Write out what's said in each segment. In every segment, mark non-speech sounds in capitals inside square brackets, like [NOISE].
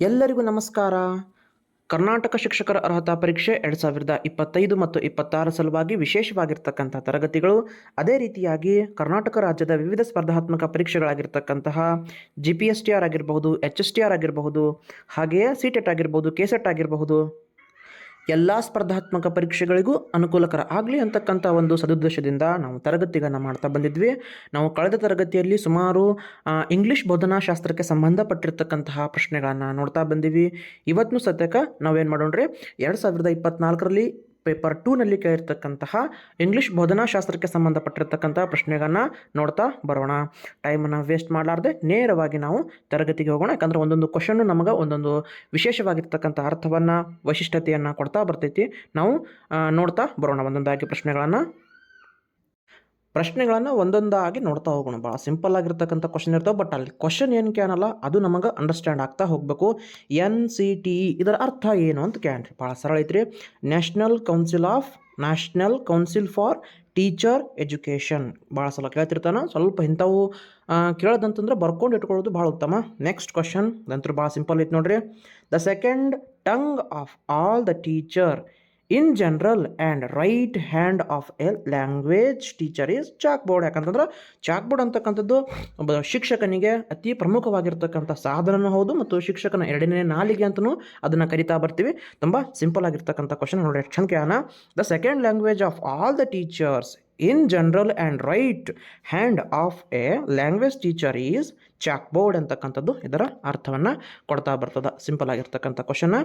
ಎಲ್ಲರಿಗೂ ನಮಸ್ಕಾರ. ಕರ್ನಾಟಕ ಶಿಕ್ಷಕರ ಅರ್ಹತಾ ಪರೀಕ್ಷೆ ಎರಡು ಸಾವಿರದ ಇಪ್ಪತ್ತೈದು ಮತ್ತು ಇಪ್ಪತ್ತಾರ ಸಲುವಾಗಿ ವಿಶೇಷವಾಗಿರ್ತಕ್ಕಂಥ ತರಗತಿಗಳು. ಅದೇ ರೀತಿಯಾಗಿ ಕರ್ನಾಟಕ ರಾಜ್ಯದ ವಿವಿಧ ಸ್ಪರ್ಧಾತ್ಮಕ ಪರೀಕ್ಷೆಗಳಾಗಿರ್ತಕ್ಕಂತಹ G P S T R ಆಗಿರಬಹುದು ಎಚ್ ಎಸ್ ಟಿ ಆರ್ ಆಗಿರಬಹುದು, ಹಾಗೆಯೇ ಸಿ ಟೆಟ್ ಆಗಿರ್ಬೋದು ಕೆ ಸೆಟ್ ಆಗಿರಬಹುದು. ಎಲ್ಲ ಸ್ಪರ್ಧಾತ್ಮಕ ಪರೀಕ್ಷೆಗಳಿಗೂ ಅನುಕೂಲಕರ ಆಗಲಿ ಅಂತಕ್ಕಂಥ ಒಂದು ಸದುದ್ದೇಶದಿಂದ ನಾವು ತರಗತಿಗಳನ್ನು ಮಾಡ್ತಾ ಬಂದಿದ್ವಿ. ನಾವು ಕಳೆದ ತರಗತಿಯಲ್ಲಿ ಸುಮಾರು ಇಂಗ್ಲೀಷ್ ಬೋಧನಾಶಾಸ್ತ್ರಕ್ಕೆ ಸಂಬಂಧಪಟ್ಟಿರ್ತಕ್ಕಂತಹ ಪ್ರಶ್ನೆಗಳನ್ನು ನೋಡ್ತಾ ಬಂದೀವಿ. ಇವತ್ತು ಸದ್ಯಕ್ಕೆ ನಾವೇನು ರೀ ಎರಡು ಸಾವಿರದ ಇಪ್ಪತ್ನಾಲ್ಕರಲ್ಲಿ ಪೇಪರ್ ಟೂನಲ್ಲಿ ಕೇಳಿರ್ತಕ್ಕಂತಹ ಇಂಗ್ಲಿಷ್ ಬೋಧನಾಶಾಸ್ತ್ರಕ್ಕೆ ಸಂಬಂಧಪಟ್ಟಿರ್ತಕ್ಕಂಥ ಪ್ರಶ್ನೆಗಳನ್ನ ನೋಡ್ತಾ ಬರೋಣ. ಟೈಮನ್ನು ವೇಸ್ಟ್ ಮಾಡಲಾರ್ದೆ ನೇರವಾಗಿ ನಾವು ತರಗತಿಗೆ ಹೋಗೋಣ. ಯಾಕಂದ್ರೆ ಒಂದೊಂದು ಕ್ವಶನ್ನು ನಮಗೆ ಒಂದೊಂದು ವಿಶೇಷವಾಗಿರ್ತಕ್ಕಂಥ ಅರ್ಥವನ್ನು, ವೈಶಿಷ್ಟ್ಯತೆಯನ್ನು ಕೊಡ್ತಾ ಬರ್ತೈತಿ. ನಾವು ನೋಡ್ತಾ ಬರೋಣ ಒಂದೊಂದಾಗಿ ಪ್ರಶ್ನೆಗಳನ್ನು. ಪ್ರಶ್ನೆಗಳನ್ನು ಒಂದೊಂದಾಗಿ ನೋಡ್ತಾ ಹೋಗೋಣ. ಭಾಳ ಸಿಂಪಲ್ ಆಗಿರ್ತಕ್ಕಂಥ ಕ್ವಶನ್ ಇರ್ತಾವೆ ಬಟ್ ಅಲ್ಲಿ ಕ್ವಶನ್ ಏನು ಕ್ಯಾನಲ್ಲ ಅದು ನಮಗೆ ಅಂಡರ್ಸ್ಟ್ಯಾಂಡ್ ಆಗ್ತಾ ಹೋಗಬೇಕು. ಎನ್ ಸಿ ಟಿ ಇದರ ಅರ್ಥ ಏನು ಅಂತ ಕ್ಯಾನ್ರಿ ಭಾಳ ಸರಳ ಐತ್ರಿ. National council of national council for teacher education ಭಾಳ ಸಲ ಕೇಳ್ತಿರ್ತಾನೆ, ಸ್ವಲ್ಪ ಇಂಥವು ಕೇಳೋದಂತಂದ್ರೆ ಬರ್ಕೊಂಡು ಇಟ್ಕೊಳ್ಳೋದು ಭಾಳ ಉತ್ತಮ. ನೆಕ್ಸ್ಟ್ ಕ್ವಶನ್ ಅದಂತೂ ಭಾಳ ಸಿಂಪಲ್ ಐತೆ ನೋಡ್ರಿ. The second tongue of all the teacher in general and right hand of a language teacher is chalk board ಯಾಕಂತಂದ್ರೆ ಚಾಕ್ ಬೋರ್ಡ್ ಅಂತಕ್ಕಂಥದ್ದು ಒಬ್ಬ ಶಿಕ್ಷಕನಿಗೆ ಅತಿ ಪ್ರಮುಖವಾಗಿರ್ತಕ್ಕಂಥ ಸಾಧನನೂ ಹೌದು ಮತ್ತು ಶಿಕ್ಷಕನ ಎರಡನೇ ನಾಲಿಗೆ ಅಂತಲೂ ಅದನ್ನು ಕರಿತಾ ಬರ್ತೀವಿ. ತುಂಬ ಸಿಂಪಲ್ ಆಗಿರ್ತಕ್ಕಂಥ ಕ್ವಶನ್ ನೋಡಿ ಎಷ್ಟು ಚಂದ ಕೇಳೋಣ the second language of all the teachers in general and right hand of a language teacher is chalk board ಅಂತಕ್ಕಂಥದ್ದು ಇದರ ಅರ್ಥವನ್ನು ಕೊಡ್ತಾ ಬರ್ತದೆ. ಸಿಂಪಲ್ ಆಗಿರ್ತಕ್ಕಂಥ ಕ್ವಶನ್ನ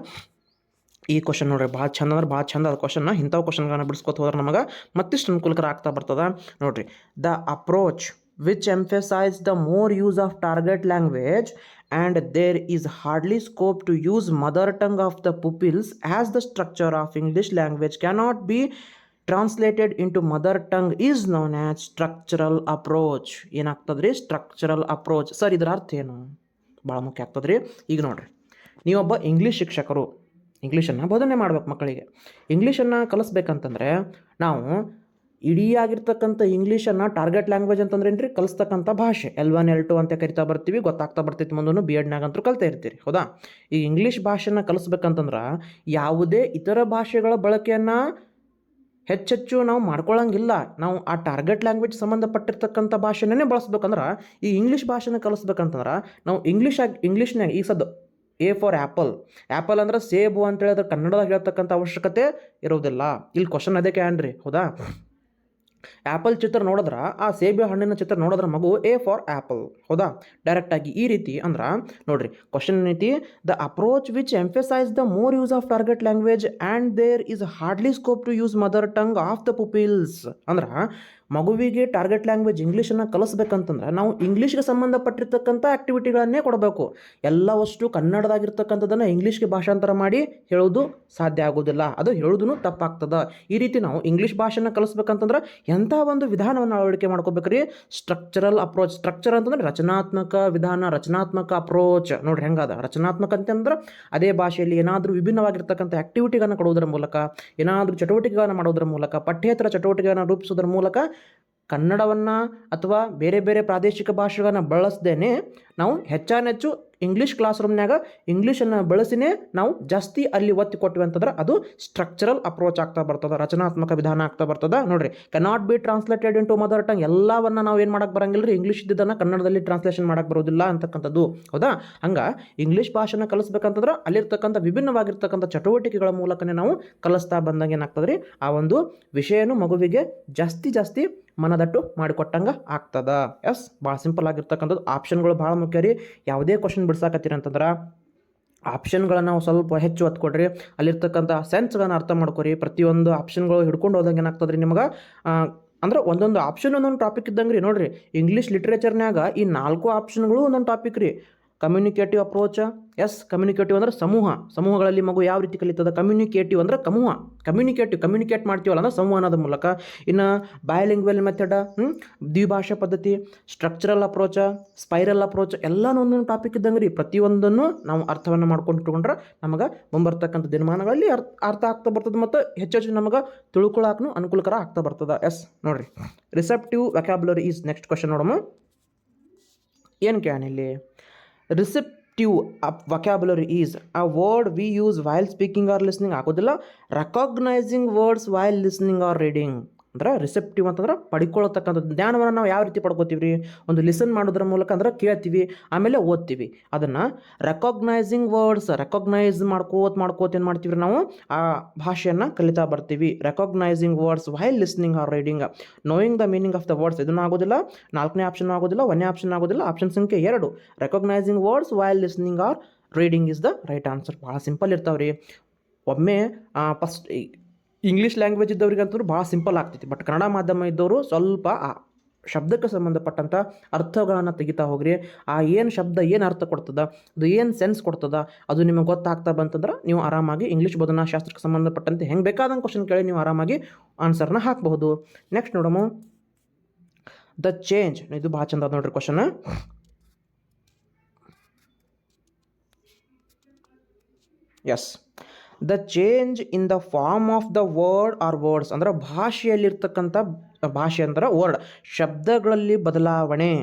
ಈ ಕ್ವಶನ್ ನೋಡ್ರಿ, ಭಾಳ ಚಂದ ಅಂದ್ರೆ ಭಾಳ ಚಂದ ಅದ ಕ್ವಶನ್ನ ಇಂಥವು ಕ್ವಶನ್ಗಳನ್ನ ಬಿಡಿಸ್ಕೊತ ಹೋದ್ರೆ ನಮಗೆ ಮತ್ತಿಷ್ಟು ಅನುಕೂಲಕರ ಆಗ್ತಾ ಬರ್ತದೆ. ನೋಡ್ರಿ, the approach which emphasise the more use of target language and there is hardly scope to use mother tongue of the pupils as the structure of English language cannot be translated into mother tongue is known as structural approach ಏನಾಗ್ತದೆ ರೀ structural approach sir, ಇದರ ಅರ್ಥ ಏನು? ಭಾಳ ಮುಖ್ಯ ಆಗ್ತದೆ ರೀ ಈಗ ನೋಡ್ರಿ, ನೀವೊಬ್ಬ ಇಂಗ್ಲೀಷ್ ಶಿಕ್ಷಕರು ಇಂಗ್ಲೀಷನ್ನು ಬೋಧನೆ ಮಾಡ್ಬೇಕು ಮಕ್ಕಳಿಗೆ. ಇಂಗ್ಲೀಷನ್ನು ಕಲಿಸ್ಬೇಕಂತಂದ್ರೆ ನಾವು ಇಡೀ ಆಗಿರ್ತಕ್ಕಂಥ ಇಂಗ್ಲೀಷನ್ನು ಟಾರ್ಗೆಟ್ ಲ್ಯಾಂಗ್ವೇಜ್ ಅಂತಂದ್ರೆ ರೀ ಕಲಿಸ್ತಕ್ಕಂಥ ಭಾಷೆ. ಎಲ್ ಒನ್ ಎಲ್ ಟು ಅಂತ ಕರಿತಾ ಬರ್ತೀವಿ, ಗೊತ್ತಾಗ್ತಾ ಬರ್ತೈತಿ ಮುಂದೂ ಬಿ ಎಡ್ನಾಗ ಅಂತೂ ಕಲ್ತಾ ಇರ್ತೀರಿ. ಹೌದಾ? ಈ ಇಂಗ್ಲೀಷ್ ಭಾಷೆನ ಕಲಿಸ್ಬೇಕಂತಂದ್ರೆ ಯಾವುದೇ ಇತರ ಭಾಷೆಗಳ ಬಳಕೆಯನ್ನು ಹೆಚ್ಚೆಚ್ಚು ನಾವು ಮಾಡ್ಕೊಳ್ಳಂಗಿಲ್ಲ ನಾವು ಆ ಟಾರ್ಗೆಟ್ ಲ್ಯಾಂಗ್ವೇಜ್ ಸಂಬಂಧಪಟ್ಟಿರ್ತಕ್ಕಂಥ ಭಾಷೆನೇ ಬಳಸ್ಬೇಕಂದ್ರೆ ಈ ಇಂಗ್ಲೀಷ್ ಭಾಷೆನ ಕಲಿಸ್ಬೇಕಂತಂದ್ರೆ ನಾವು ಇಂಗ್ಲೀಷ್ ಆಗಿ ಇಂಗ್ಲೀಷ್ನಾಗ ಈ ಸದ್ದು ಎ ಫಾರ್ ಆ್ಯಪಲ್ ಆ್ಯಪಲ್ ಅಂದ್ರೆ ಸೇಬು ಅಂತ ಹೇಳಿದ್ರೆ ಕನ್ನಡದಾಗ ಹೇಳ್ತಕ್ಕಂಥ ಅವಶ್ಯಕತೆ ಇರೋದಿಲ್ಲ ಇಲ್ಲಿ ಕ್ವಶನ್ ಅದಕ್ಕೆ ಏನ್ರಿ ಹೌದಾ? ಆ್ಯಪಲ್ ಚಿತ್ರ ನೋಡಿದ್ರೆ, ಆ ಸೇಬೆ ಹಣ್ಣಿನ ಚಿತ್ರ ನೋಡಿದ್ರೆ ಮಗು ಎ ಫಾರ್ ಆ್ಯಪಲ್ ಹೌದಾ? ಡೈರೆಕ್ಟಾಗಿ ಈ ರೀತಿ ಅಂದ್ರೆ, ನೋಡ್ರಿ ಕ್ವಶನ್ ಏನೈತಿ? The approach which emphasise the more use of target language and there is hardly scope to use mother tongue of the pupils ಅಂದ್ರೆ ಮಗುವಿಗೆ ಟಾರ್ಗೆಟ್ ಲ್ಯಾಂಗ್ವೇಜ್ ಇಂಗ್ಲೀಷನ್ನು ಕಲಿಸ್ಬೇಕಂತಂದ್ರೆ ನಾವು ಇಂಗ್ಲೀಷ್ಗೆ ಸಂಬಂಧಪಟ್ಟಿರ್ತಕ್ಕಂಥ ಆ್ಯಕ್ಟಿವಿಟಿಗಳನ್ನೇ ಕೊಡಬೇಕು. ಎಲ್ಲವಷ್ಟು ಕನ್ನಡದಾಗಿರ್ತಕ್ಕಂಥದ್ದನ್ನು ಇಂಗ್ಲೀಷ್ಗೆ ಭಾಷಾಂತರ ಮಾಡಿ ಹೇಳೋದು ಸಾಧ್ಯ ಆಗೋದಿಲ್ಲ ಅದು ಹೇಳೋದೂ ತಪ್ಪಾಗ್ತದೆ. ಈ ರೀತಿ ನಾವು ಇಂಗ್ಲೀಷ್ ಭಾಷೆನ ಕಲಿಸ್ಬೇಕಂತಂದ್ರೆ ಎಂಥ ಒಂದು ವಿಧಾನವನ್ನು ಅಳವಡಿಕೆ ಮಾಡ್ಕೋಬೇಕ್ರಿ? ಸ್ಟ್ರಕ್ಚರಲ್ ಅಪ್ರೋಚ್ ಸ್ಟ್ರಕ್ಚರ್ ಅಂತಂದ್ರೆ ರಚನಾತ್ಮಕ ವಿಧಾನ, ರಚನಾತ್ಮಕ ಅಪ್ರೋಚ್ ನೋಡ್ರಿ ಹೆಂಗದ? ರಚನಾತ್ಮಕ ಅಂತಂದ್ರೆ ಅದೇ ಭಾಷೆಯಲ್ಲಿ ಏನಾದರೂ ವಿಭಿನ್ನವಾಗಿರ್ತಕ್ಕಂಥ ಆ್ಯಕ್ಟಿವಿಟಿಗಳನ್ನು ಕೊಡುವುದರ ಮೂಲಕ, ಏನಾದರೂ ಚಟುವಟಿಕೆಗಳನ್ನು ಮಾಡೋದ್ರ ಮೂಲಕ, ಪಠ್ಯೇತರ ಚಟುವಟಿಕೆಗಳನ್ನು ರೂಪಿಸೋದ್ರ ಮೂಲಕ ಕನ್ನಡವನ್ನು ಅಥವಾ ಬೇರೆ ಬೇರೆ ಪ್ರಾದೇಶಿಕ ಭಾಷೆಗಳನ್ನು ಬಳಸದೇನೆ ನಾವು ಹೆಚ್ಚಾನೆಚ್ಚು ಇಂಗ್ಲೀಷ್ ಕ್ಲಾಸ್ ರೂಮ್ನಾಗ ಇಂಗ್ಲೀಷನ್ನು ಬಳಸಿನೇ ನಾವು ಜಾಸ್ತಿ ಅಲ್ಲಿ ಒತ್ತಿ ಕೊಟ್ವಿ ಅಂತಂದ್ರೆ ಅದು ಸ್ಟ್ರಕ್ಚರಲ್ ಅಪ್ರೋಚ್ ಆಗ್ತಾ ಬರ್ತದೆ, ರಚನಾತ್ಮಕ ವಿಧಾನ ಆಗ್ತಾ ಬರ್ತದೆ. ನೋಡ್ರಿ cannot be translated into mother tongue ಎಲ್ಲವನ್ನ ನಾವು ಏನು ಮಾಡಕ್ಕೆ ಬರಂಗಿಲ್ಲ ರೀ ಇಂಗ್ಲೀಷ್ ಇದ್ದಿದ್ದನ್ನು ಕನ್ನಡದಲ್ಲಿ ಟ್ರಾನ್ಸ್ಲೇಷನ್ ಮಾಡಕ್ಕೆ ಬರೋದಿಲ್ಲ ಅಂತಕ್ಕಂಥದ್ದು. ಹೌದಾ? ಹಂಗೆ ಇಂಗ್ಲೀಷ್ ಭಾಷೆನ ಕಲಿಸ್ಬೇಕಂತಂದ್ರೆ ಅಲ್ಲಿರ್ತಕ್ಕಂಥ ವಿಭಿನ್ನವಾಗಿರ್ತಕ್ಕಂಥ ಚಟುವಟಿಕೆಗಳ ಮೂಲಕನೇ ನಾವು ಕಲಿಸ್ತಾ ಬಂದಂಗೆ ಏನಾಗ್ತದೆ ರೀ ಆ ಒಂದು ವಿಷಯನೂ ಮಗುವಿಗೆ ಜಾಸ್ತಿ ಜಾಸ್ತಿ ಮನದಟ್ಟು ಮಾಡಿಕೊಟ್ಟಂಗೆ ಆಗ್ತದ. ಎಸ್, ಭಾಳ ಸಿಂಪಲ್ ಆಗಿರ್ತಕ್ಕಂಥದ್ದು. ಆಪ್ಷನ್ಗಳು ಭಾಳ ಮುಖ್ಯ ರೀ. ಯಾವುದೇ ಕ್ವಶನ್ ಬಿಡ್ಸಾಕತ್ತೀರಿ ಅಂತಂದ್ರೆ ಆಪ್ಷನ್ಗಳನ್ನು ಸ್ವಲ್ಪ ಹೆಚ್ಚು ಒತ್ತು ಕೊಡ್ರಿ. ಅಲ್ಲಿರ್ತಕ್ಕಂಥ ಸೆನ್ಸ್ಗಳನ್ನು ಅರ್ಥ ಮಾಡ್ಕೊರಿ. ಪ್ರತಿಯೊಂದು ಆಪ್ಷನ್ಗಳು ಹಿಡ್ಕೊಂಡು ಹೋದಂಗೆ ಏನಾಗ್ತದೆ ರೀ ನಿಮಗೆ ಅಂದ್ರೆ ಒಂದೊಂದು ಆಪ್ಷನ್ ಒಂದೊಂದು ಟಾಪಿಕ್ ಇದ್ದಂಗೆ ರೀ ನೋಡ್ರಿ ಇಂಗ್ಲೀಷ್ ಲಿಟ್ರೇಚರ್ನ್ಯಾಗ ಈ ನಾಲ್ಕು ಆಪ್ಷನ್ಗಳು ಒಂದೊಂದು ಟಾಪಿಕ್ ರೀ. ಕಮ್ಯುನಿಕೇಟಿವ್ ಅಪ್ರೋಚ್, ಎಸ್, ಕಮ್ಯುನಿಕೇಟಿವ್ ಅಂದರೆ ಸಮೂಹ. ಸಮೂಹಗಳಲ್ಲಿ ಮಗು ಯಾವ ರೀತಿ ಕಲಿತದ? ಕಮ್ಯುನಿಕೇಟಿವ್ ಅಂದರೆ ಸಮೂಹ. ಕಮ್ಯುನಿಕೇಟಿವ್, ಕಮ್ಯುನಿಕೇಟ್ ಮಾಡ್ತೀವಲ್ಲ ಅಂದ್ರೆ ಸಂವಹನದ ಮೂಲಕ. ಇನ್ನು ಬಯಲಿಂಗ್ವೆಲ್ ಮೆಥಡ್ ದ್ವಿಭಾಷಾ ಪದ್ಧತಿ ಸ್ಟ್ರಕ್ಚರಲ್ ಅಪ್ರೋಚ ಸ್ಪೈರಲ್ ಅಪ್ರೋಚ್ ಎಲ್ಲನೂ ಒಂದೊಂದು ಟಾಪಿಕ್ ಇದ್ದಂಗೆ ರೀ ಪ್ರತಿಯೊಂದನ್ನು ನಾವು ಅರ್ಥವನ್ನು ಮಾಡ್ಕೊಂಡು ಇಟ್ಕೊಂಡ್ರೆ ನಮಗೆ ಮುಂಬರ್ತಕ್ಕಂಥ ದಿನಮಾನಗಳಲ್ಲಿ ಅರ್ಥ ಅರ್ಥ ಆಗ್ತಾ ಬರ್ತದೆ ಮತ್ತು ಹೆಚ್ಚೆಚ್ಚು ನಮಗೆ ತಿಳ್ಕೊಳಕ್ಕೂ ಅನುಕೂಲಕರ ಆಗ್ತಾ ಬರ್ತದೆ. ಎಸ್, ನೋಡಿರಿ. Receptive vocabulary is next question ನೋಡಮ್ಮ. ಏನು ಕ್ಯಾನ್ ಇಲ್ಲಿ? Receptive vocabulary is a word we use while speaking or listening ಆಗೋದಿಲ್ಲ recognising words while listening or reading ಅಂದ್ರೆ ರಿಸೆಪ್ಟಿವ್ ಅಂತಂದ್ರೆ ಪಡ್ಕೊಳ್ತಕ್ಕಂಥದ್ದು ಜ್ಞಾನವನ್ನು ನಾವು ಯಾವ ರೀತಿ ಪಡ್ಕೋತೀವಿ ರೀ ಒಂದು ಲಿಸನ್ ಮಾಡೋದ್ರ ಮೂಲಕ ಅಂದ್ರೆ ಕೇಳ್ತೀವಿ, ಆಮೇಲೆ ಓದ್ತೀವಿ. ಅದನ್ನು ರೆಕಾಗ್ನೈಸಿಂಗ್ ವರ್ಡ್ಸ್ ರೆಕಾಗ್ನೈಸ್ ಮಾಡ್ಕೋತ ಮಾಡ್ಕೋತ ಏನು ಮಾಡ್ತೀವಿ ನಾವು? ಆ ಭಾಷೆಯನ್ನು ಕಲಿತಾ ಬರ್ತೀವಿ. Recognising words while listening or reading knowing the meaning of the words ಇದನ್ನು ಆಗೋದಿಲ್ಲ. ನಾಲ್ಕನೇ ಆಪ್ಷನ್ ಆಗೋದಿಲ್ಲ, ಒಂದನೇ ಆಪ್ಷನ್ ಆಗೋದಿಲ್ಲ. ಆಪ್ಷನ್ ಸಂಖ್ಯೆ ಎರಡು. Recognising words while listening or reading is the right answer ಭಾಳ ಸಿಂಪಲ್ ಇರ್ತಾವೆ ರೀ ಒಮ್ಮೆ ಫಸ್ಟ್ ಇಂಗ್ಲೀಷ್ ಲ್ಯಾಂಗ್ವೇಜ್ ಇದ್ದವ್ರಿಗೆ ಅಂತಂದ್ರೆ ಭಾಳ ಸಿಂಪಲ್ ಆಗ್ತೈತಿ. ಬಟ್ ಕನ್ನಡ ಮಾಧ್ಯಮ ಇದ್ದವರು ಸ್ವಲ್ಪ, ಆ, ಶಬ್ದಕ್ಕೆ ಸಂಬಂಧಪಟ್ಟಂಥ ಅರ್ಥಗಳನ್ನು ತೆಗಿತಾ ಹೋಗ್ರಿ. ಆ ಏನು ಶಬ್ದ ಏನು ಅರ್ಥ ಕೊಡ್ತದ, ಅದು ಏನು ಸೆನ್ಸ್ ಕೊಡ್ತದ, ಅದು ನಿಮಗೆ ಗೊತ್ತಾಗ್ತಾ ಬಂತಂದ್ರೆ ನೀವು ಆರಾಮಾಗಿ ಇಂಗ್ಲೀಷ್ ಬೋಧನಾ ಶಾಸ್ತ್ರಕ್ಕೆ ಸಂಬಂಧಪಟ್ಟಂತೆ ಹೆಂಗೆ ಬೇಕಾದಂಗೆ ಕ್ವಶನ್ ಕೇಳಿ ನೀವು ಆರಾಮಾಗಿ ಆನ್ಸರ್ನ ಹಾಕಬಹುದು. ನೆಕ್ಸ್ಟ್ ನೋಡಮು ದ ಚೇಂಜ್ ಇದು ಭಾಳ ಚಂದ ನೋಡ್ರಿ question is the change in the form of the word or words ಅಂದ್ರೆ ಭಾಷೆಯಲ್ಲಿರ್ತಕ್ಕಂಥ, ಭಾಷೆ ಅಂದ್ರೆ ವರ್ಡ್ ಶಬ್ದಗಳಲ್ಲಿ ಬದಲಾವಣೆ.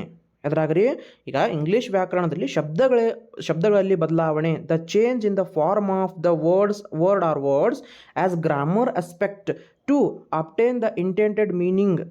ಎದುರಾಗ್ರಿ, ಈಗ ಇಂಗ್ಲೀಷ್ ವ್ಯಾಕರಣದಲ್ಲಿ ಶಬ್ದಗಳೇ, ಶಬ್ದಗಳಲ್ಲಿ ಬದಲಾವಣೆ. The change in the form of the words word or words as grammar aspect to obtain the intended meaning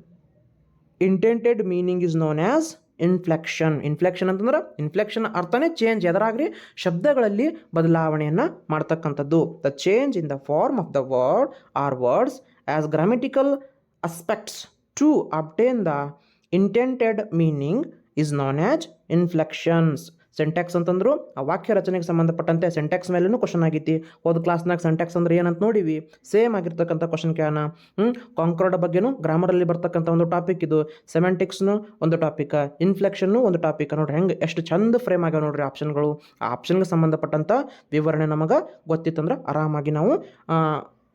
intended meaning is known as inflection inflection ಅಂತಂದ್ರೆ ಇನ್ಫ್ಲೆಕ್ಷನ್ ಅರ್ಥನೇ ಚೇಂಜ್ ಎದರಾಗ್ರಿ ಶಬ್ದಗಳಲ್ಲಿ ಬದಲಾವಣೆಯನ್ನು ಮಾಡ್ತಕ್ಕಂಥದ್ದು. The change in the form of the word or words as grammatical aspects to obtain the intended meaning is known as inflections syntax ಅಂತಂದ್ರು, ಆ ವಾಕ್ಯ ರಚನೆಗೆ ಸಂಬಂಧಪಟ್ಟಂತೆ ಸೆಂಟ್ಯಾಕ್ಸ್ ಮೇಲೂ ಕ್ವಶನ್ ಆಗೈತಿ. ಹೋದ ಕ್ಲಾಸ್ನಾಗ ಸೆಂಟ್ಯಾಕ್ಸ್ ಅಂದ್ರೆ ಏನಂತ ನೋಡಿವಿ? ಸೇಮ್ ಆಗಿರ್ತಕ್ಕಂಥ ಕ್ವಶನ್ ಕ್ಯಾನ ಹ್ಞೂ ಕಾಂಕ್ರೋಡ್ ಬಗ್ಗೆನೂ ಗ್ರಾಮರಲ್ಲಿ ಬರ್ತಕ್ಕಂಥ ಒಂದು ಟಾಪಿಕ್ ಇದು. ಸೆಮೆಂಟಿಕ್ಸ್ನು ಒಂದು ಟಾಪಿಕ್ ಇನ್ಫ್ಲೆಕ್ಷನ್ನು ಒಂದು ಟಾಪಿಕ್ ನೋಡ್ರಿ, ಹೆಂಗೆ ಎಷ್ಟು ಚಂದ ಫ್ರೇಮ್ ಆಗ್ಯಾವ ನೋಡ್ರಿ ಆಪ್ಷನ್ಗಳು ಆ ಆಪ್ಷನ್ಗೆ ಸಂಬಂಧಪಟ್ಟಂಥ ವಿವರಣೆ ನಮಗೆ ಗೊತ್ತಿತ್ತಂದ್ರೆ ಆರಾಮಾಗಿ ನಾವು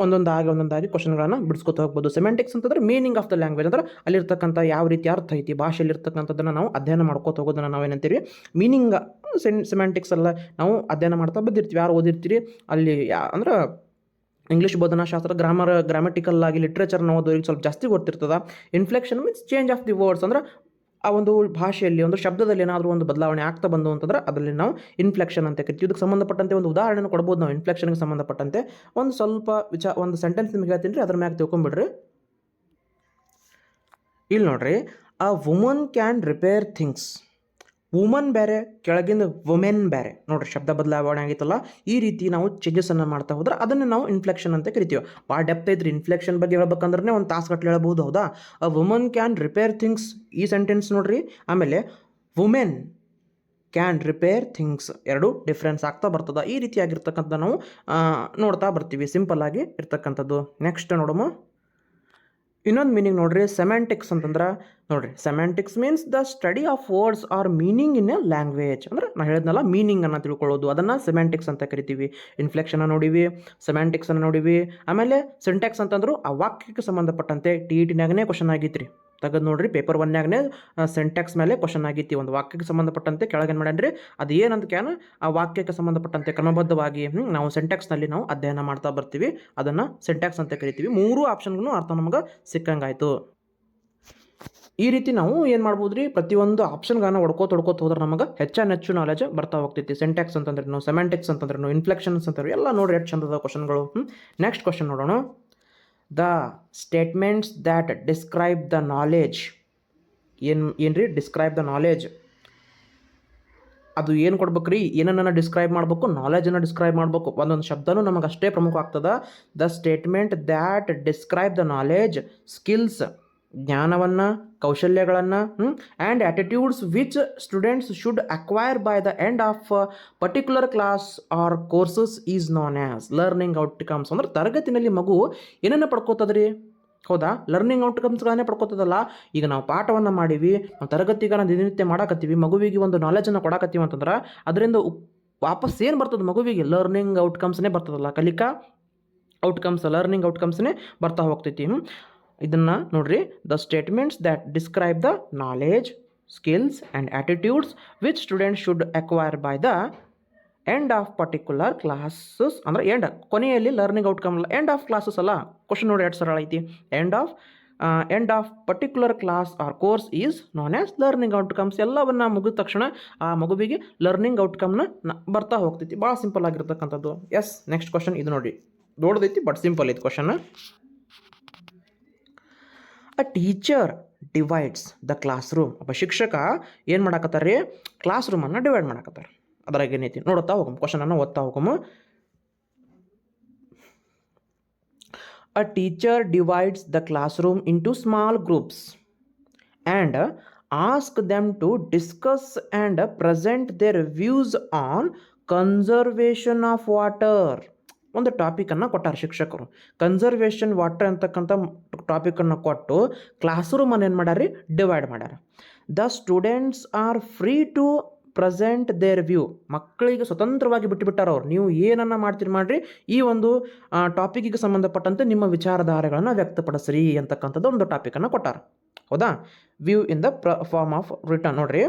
ಒಂದೊಂದಾಗಿ ಒಂದೊಂದಾಗಿ ಕ್ವಶನ್ಗಳನ್ನು ಬಿಡಿಸ್ಕೊತ ಹೋಗ್ಬೋದು. ಸೆಮೆಂಟಿಕ್ಸ್ ಅಂತಂದ್ರೆ ಮೀನಿಂಗ್ ಆಫ್ ದ ಲ್ಯಾಂಗ್ವೇಜ್ ಅಂದ್ರೆ ಅಲ್ಲಿರ್ತಕ್ಕಂಥ ಯಾವ ರೀತಿ ಅರ್ಥ ಐತಿ ಭಾಷೆಯಲ್ಲಿ ಭಾಷೆಯಲ್ಲಿರ್ತಕ್ಕಂಥದ್ದನ್ನು ನಾವು ಅಧ್ಯಯನ ಮಾಡ್ಕೋತ ಹೋಗೋದನ್ನು ನಾವೇನಂತೀವಿ ಮೀನಿಂಗ್ ಸೆನ್ ಸೆಮೆಂಟಿಕ್ಸ್ ಎಲ್ಲ ನಾವು ಅಧ್ಯಯನ ಮಾಡ್ತಾ ಬಂದಿರ್ತೀವಿ. ಯಾರು ಓದಿರ್ತೀರಿ? ಅಲ್ಲಿ ಯಾ, ಅಂದ್ರೆ ಇಂಗ್ಲೀಷ್ ಬೋಧನಾಶಾಸ್ತ್ರ ಗ್ರಾಮರ್ ಗ್ರಾಮೆಟಿಕಲ್ ಆಗಿ ಲಿಟ್ರೇಚರ್ನ ಓದೋರಿಗೆ ಸ್ವಲ್ಪ ಜಾಸ್ತಿ ಗೊತ್ತಿರ್ತದೆ. Inflection means change of the words ಅಂದ್ರೆ ಆ ಒಂದು ಭಾಷೆಯಲ್ಲಿ, ಒಂದು ಶಬ್ದದಲ್ಲಿ ಏನಾದರೂ ಒಂದು ಬದಲಾವಣೆ ಆಗ್ತಾ ಬಂದು ಅಂತಂದ್ರೆ ಅದರಲ್ಲಿ ನಾವು ಇನ್ಫ್ಲೆಕ್ಷನ್ ಅಂತ ಕರಿತೀವಿ. ಇದಕ್ಕೆ ಸಂಬಂಧಪಟ್ಟಂತೆ ಒಂದು ಉದಾಹರಣೆ ಕೊಡ್ಬೋದು. ನಾವು ಇನ್ಫ್ಲೆಕ್ಷನ್ಗೆ ಸಂಬಂಧಪಟ್ಟಂತೆ ಒಂದು ಸ್ವಲ್ಪ ವಿಚಾರ ಒಂದು ಸೆಂಟೆನ್ಸ್ ನಿಮ್ಗೆ ಹೇಳ್ತೀನಿ ರೀ, ಅದ್ರ ಮ್ಯಾಗ ತಿಳ್ಕೊಂಬಿಡ್ರಿ. ಇಲ್ಲಿ ನೋಡ್ರಿ a woman can repair things woman ಬೇರೆ, ಕೆಳಗಿಂದ ವುಮೆನ್ ಬೇರೆ. ನೋಡ್ರಿ, ಶಬ್ದ ಬದಲಾವಣೆ ಆಗಿತ್ತಲ್ಲ, ಈ ರೀತಿ ನಾವು ಚೇಂಜಸನ್ನು ಮಾಡ್ತಾ ಹೋದ್ರೆ ಅದನ್ನು ನಾವು ಇನ್ಫ್ಲೆಕ್ಷನ್ ಅಂತ ಕರಿತೀವಿ. ಭಾಳ ಡೆಪ್ತ್ ಐತ್ರಿ ಇನ್ಫ್ಲೆಕ್ಷನ್ ಬಗ್ಗೆ ಹೇಳ್ಬೇಕಂದ್ರೆ ಒಂದು ತಾಸು ಗಟ್ಟಲೆ ಹೇಳ್ಬೋದು ಹೌದಾ? A woman can repair things ಈ ಸೆಂಟೆನ್ಸ್ ನೋಡ್ರಿ, ಆಮೇಲೆ ವುಮೆನ್ ಕ್ಯಾನ್ ರಿಪೇರ್ ಥಿಂಗ್ಸ್ ಎರಡು ಡಿಫ್ರೆನ್ಸ್ ಆಗ್ತಾ ಬರ್ತದೆ. ಈ ರೀತಿಯಾಗಿರ್ತಕ್ಕಂಥ ನಾವು ನೋಡ್ತಾ ಬರ್ತೀವಿ. ಸಿಂಪಲ್ ಆಗಿ ಇರ್ತಕ್ಕಂಥದ್ದು. ನೆಕ್ಸ್ಟ್ ನೋಡೋಮ ಇನ್ನೊಂದು ಮೀನಿಂಗ್ ನೋಡ್ರಿ ಸೆಮ್ಯಾಂಟಿಕ್ಸ್ ಅಂತಂದ್ರೆ, ನೋಡ್ರಿ semantics means the study of words or meaning in a language ಅಂದ್ರೆ ನಾನು ಹೇಳಿದ್ನಲ್ಲ ಮೀನಿಂಗ್ ಅನ್ನ ತಿಳ್ಕೊಳ್ಳೋದು, ಅದನ್ನು ಸೆಮ್ಯಾಂಟಿಕ್ಸ್ ಅಂತ ಕರಿತೀವಿ. ಇನ್ಫ್ಲೆಕ್ಷನ್ ನೋಡಿವಿ ಸೆಮ್ಯಾಂಟಿಕ್ಸ್ ಅನ್ನು ನೋಡಿವಿ. ಆಮೇಲೆ ಸಿಂಟ್ಯಾಕ್ಸ್ ಅಂತಂದ್ರು ಆ ವಾಕ್ಯಕ್ಕೆ ಸಂಬಂಧಪಟ್ಟಂತೆ ಟಿ ಇ ಟಿನಾಗನೇ ಕ್ವಶನ್ ಆಗೈತ್ರಿ. ತೆಗೆದು ನೋಡ್ರಿ ಪೇಪರ್ ಒನ್ಯಾಗನೇ ಸೆಂಟ್ಯಾಕ್ಸ್ ಮೇಲೆ ಕ್ವಶನ್ ಆಗೈತಿ. ಒಂದು ವಾಕ್ಯಕ್ಕೆ ಸಂಬಂಧಪಟ್ಟಂತೆ ಕೆಳಗೇನು ಮಾಡ್ಯಾನ್ರಿ. ಅದು ಏನಂತ ಕ್ಯಾನ, ಆ ವಾಕ್ಯಕ್ಕೆ ಸಂಬಂಧಪಟ್ಟಂತೆ ಕ್ರಮಬದ್ಧವಾಗಿ ನಾವು ಸೆಂಟ್ಯಾಕ್ಸ್ನಲ್ಲಿ ನಾವು ಅಧ್ಯಯನ ಮಾಡ್ತಾ ಬರ್ತೀವಿ. ಅದನ್ನು ಸೆಂಟ್ಯಾಕ್ಸ್ ಅಂತ ಕರಿತೀವಿ. ಮೂರು ಆಪ್ಷನ್ಗೂ ಅರ್ಥ ನಮಗೆ ಸಿಕ್ಕಂಗಾಯ್ತು. ಈ ರೀತಿ ನಾವು ಏನು ಮಾಡ್ಬೋದು ರೀ ಪ್ರತಿಯೊಂದು ಆಪ್ಷನ್ಗಳನ್ನ ಹೊಡ್ಕೋತ ಹೊಡ್ಕೋತ ಹೋದ್ರೆ ನಮಗೆ ಹೆಚ್ಚಾನ ಹೆಚ್ಚು ನಾಲೆಜ್ ಬರ್ತಾ ಹೋಗ್ತೈತಿ. ಸೆಂಟ್ಯಾಕ್ಸ್ ಅಂತಂದ್ರೆ ಸೆಮೆಂಟಿಕ್ಸ್ ಅಂತಂದ್ರೆ ಇನ್ಫ್ಲೆಕ್ಷನ್ಸ್ ಅಂತಂದ್ರೆ ಎಲ್ಲ ನೋಡಿ ಎಷ್ಟು ಚಂದದ ಕ್ವಶನ್ಗಳು ನೆಕ್ಸ್ಟ್ ಕ್ವಶನ್ ನೋಡೋಣ. The statements that describe the knowledge. ಏನು ಏನು ರೀ ಡಿಸ್ಕ್ರೈಬ್ ದ ನಾಲೆಜ್. ಅದು ಏನು ಕೊಡ್ಬೇಕು ರೀ ಏನನ್ನು ಡಿಸ್ಕ್ರೈಬ್ ಮಾಡಬೇಕು? ನಾಲೆಜನ್ನು ಡಿಸ್ಕ್ರೈಬ್ ಮಾಡಬೇಕು. ಒಂದೊಂದು ಶಬ್ದನೂ ನಮಗೆ ಅಷ್ಟೇ ಪ್ರಮುಖ ಆಗ್ತದ the statement that describe the knowledge skills. ಜ್ಞಾನವನ್ನು, ಕೌಶಲ್ಯಗಳನ್ನು and attitudes which students should acquire by the end of particular class or courses is known as learning outcomes ಅಂದ್ರೆ ತರಗತಿನಲ್ಲಿ ಮಗು ಏನನ್ನು ಪಡ್ಕೋತದ್ರಿ? ಹೌದಾ? ಲರ್ನಿಂಗ್ ಔಟ್ಕಮ್ಸ್ಗಳನ್ನೇ ಪಡ್ಕೋತದಲ್ಲ? ಈಗ ನಾವು ಪಾಠವನ್ನು ಮಾಡೀವಿ, ನಾವು ತರಗತಿಗಳನ್ನ ದಿನನಿತ್ಯ ಮಾಡಾಕತ್ತೀವಿ, ಮಗುವಿಗೆ ಒಂದು ನಾಲೆಜನ್ನು ಕೊಡಾಕತ್ತೀವಿ ಅಂತಂದ್ರೆ ಅದರಿಂದ ವಾಪಸ್ ಏನು ಬರ್ತದೆ ಮಗುವಿಗೆ? ಲರ್ನಿಂಗ್ ಔಟ್ಕಮ್ಸ್ನೇ ಬರ್ತದಲ್ಲ ಕಲಿಕಾ? ಔಟ್ಕಮ್ಸ್ ಲರ್ನಿಂಗ್ ಔಟ್ಕಮ್ಸ್ನೇ ಬರ್ತಾ ಹೋಗ್ತೈತಿ ಇದನ್ನು ನೋಡ್ರಿ. The statements that describe the knowledge skills and attitudes which student should acquire by the end of particular classes ಅಂದ್ರೆ ಎಂಡ್ ಕೊನೆಯಲ್ಲಿ learning outcome end of classes ಅಲ್ಲ. ಕ್ವಶನ್ ನೋಡಿ ಎರಡು ಸರಳ ಐತಿ. End of end of particular class or course is known as learning outcomes ಎಲ್ಲವನ್ನ ಮುಗಿದ ತಕ್ಷಣ ಆ ಮಗುವಿಗೆ ಲರ್ನಿಂಗ್ ಔಟ್ಕಮ್ನ ಬರ್ತಾ ಹೋಗ್ತೈತಿ. ಭಾಳ ಸಿಂಪಲ್ ಆಗಿರ್ತಕ್ಕಂಥದ್ದು. ಎಸ್ ನೆಕ್ಸ್ಟ್ ಕ್ವಶನ್ ಇದು ನೋಡಿ. ದೊಡ್ಡದೈತಿ ಬಟ್ ಸಿಂಪಲ್ ಐತಿ question a teacher divides the classroom ಒಬ್ಬ ಶಿಕ್ಷಕ ಏನು ಮಾಡಾಕತ್ತಾರ ರೀ ಕ್ಲಾಸ್ ರೂಮನ್ನು ಡಿವೈಡ್ ಮಾಡಾಕತ್ತಾರ. ಅದ್ರಾಗ ಏನೈತಿ? ನೋಡುತ್ತಾ ಹೋಗಮ್ ಕ್ವಶನನ್ನು ಓದ್ತಾ ಹೋಗಮ್. A teacher divides the classroom into small groups and ask them to discuss and present their views on conservation of water ಒಂದು ಟಾಪಿಕನ್ನು ಕೊಟ್ಟಾರ ಶಿಕ್ಷಕರು. ಕನ್ಸರ್ವೇಷನ್ ವಾಟರ್ ಅಂತಕ್ಕಂಥ ಟಾಪಿಕನ್ನು ಕೊಟ್ಟು ಕ್ಲಾಸ್ ರೂಮನ್ನು ಏನು ಮಾಡ್ಯಾರ ಡಿವೈಡ್ ಮಾಡ್ಯಾರ. The students are free to present their view ಮಕ್ಕಳಿಗೆ ಸ್ವತಂತ್ರವಾಗಿ ಬಿಟ್ಟುಬಿಟ್ಟಾರ ಅವ್ರು. ನೀವು ಏನನ್ನ ಮಾಡ್ತೀರಿ ಮಾಡಿರಿ? ಈ ಒಂದು ಟಾಪಿಕಿಗೆ ಸಂಬಂಧಪಟ್ಟಂತೆ ನಿಮ್ಮ ವಿಚಾರಧಾರೆಗಳನ್ನು ವ್ಯಕ್ತಪಡಿಸ್ರಿ ಅಂತಕ್ಕಂಥದ್ದು ಒಂದು ಟಾಪಿಕನ್ನು ಕೊಟ್ಟಾರ. ಹೌದಾ? ವ್ಯೂ ಇನ್ ದ ಪ್ರ ಫಾರ್ಮ್ ಆಫ್ ರಿಟರ್ನ್ ನೋಡ್ರಿ.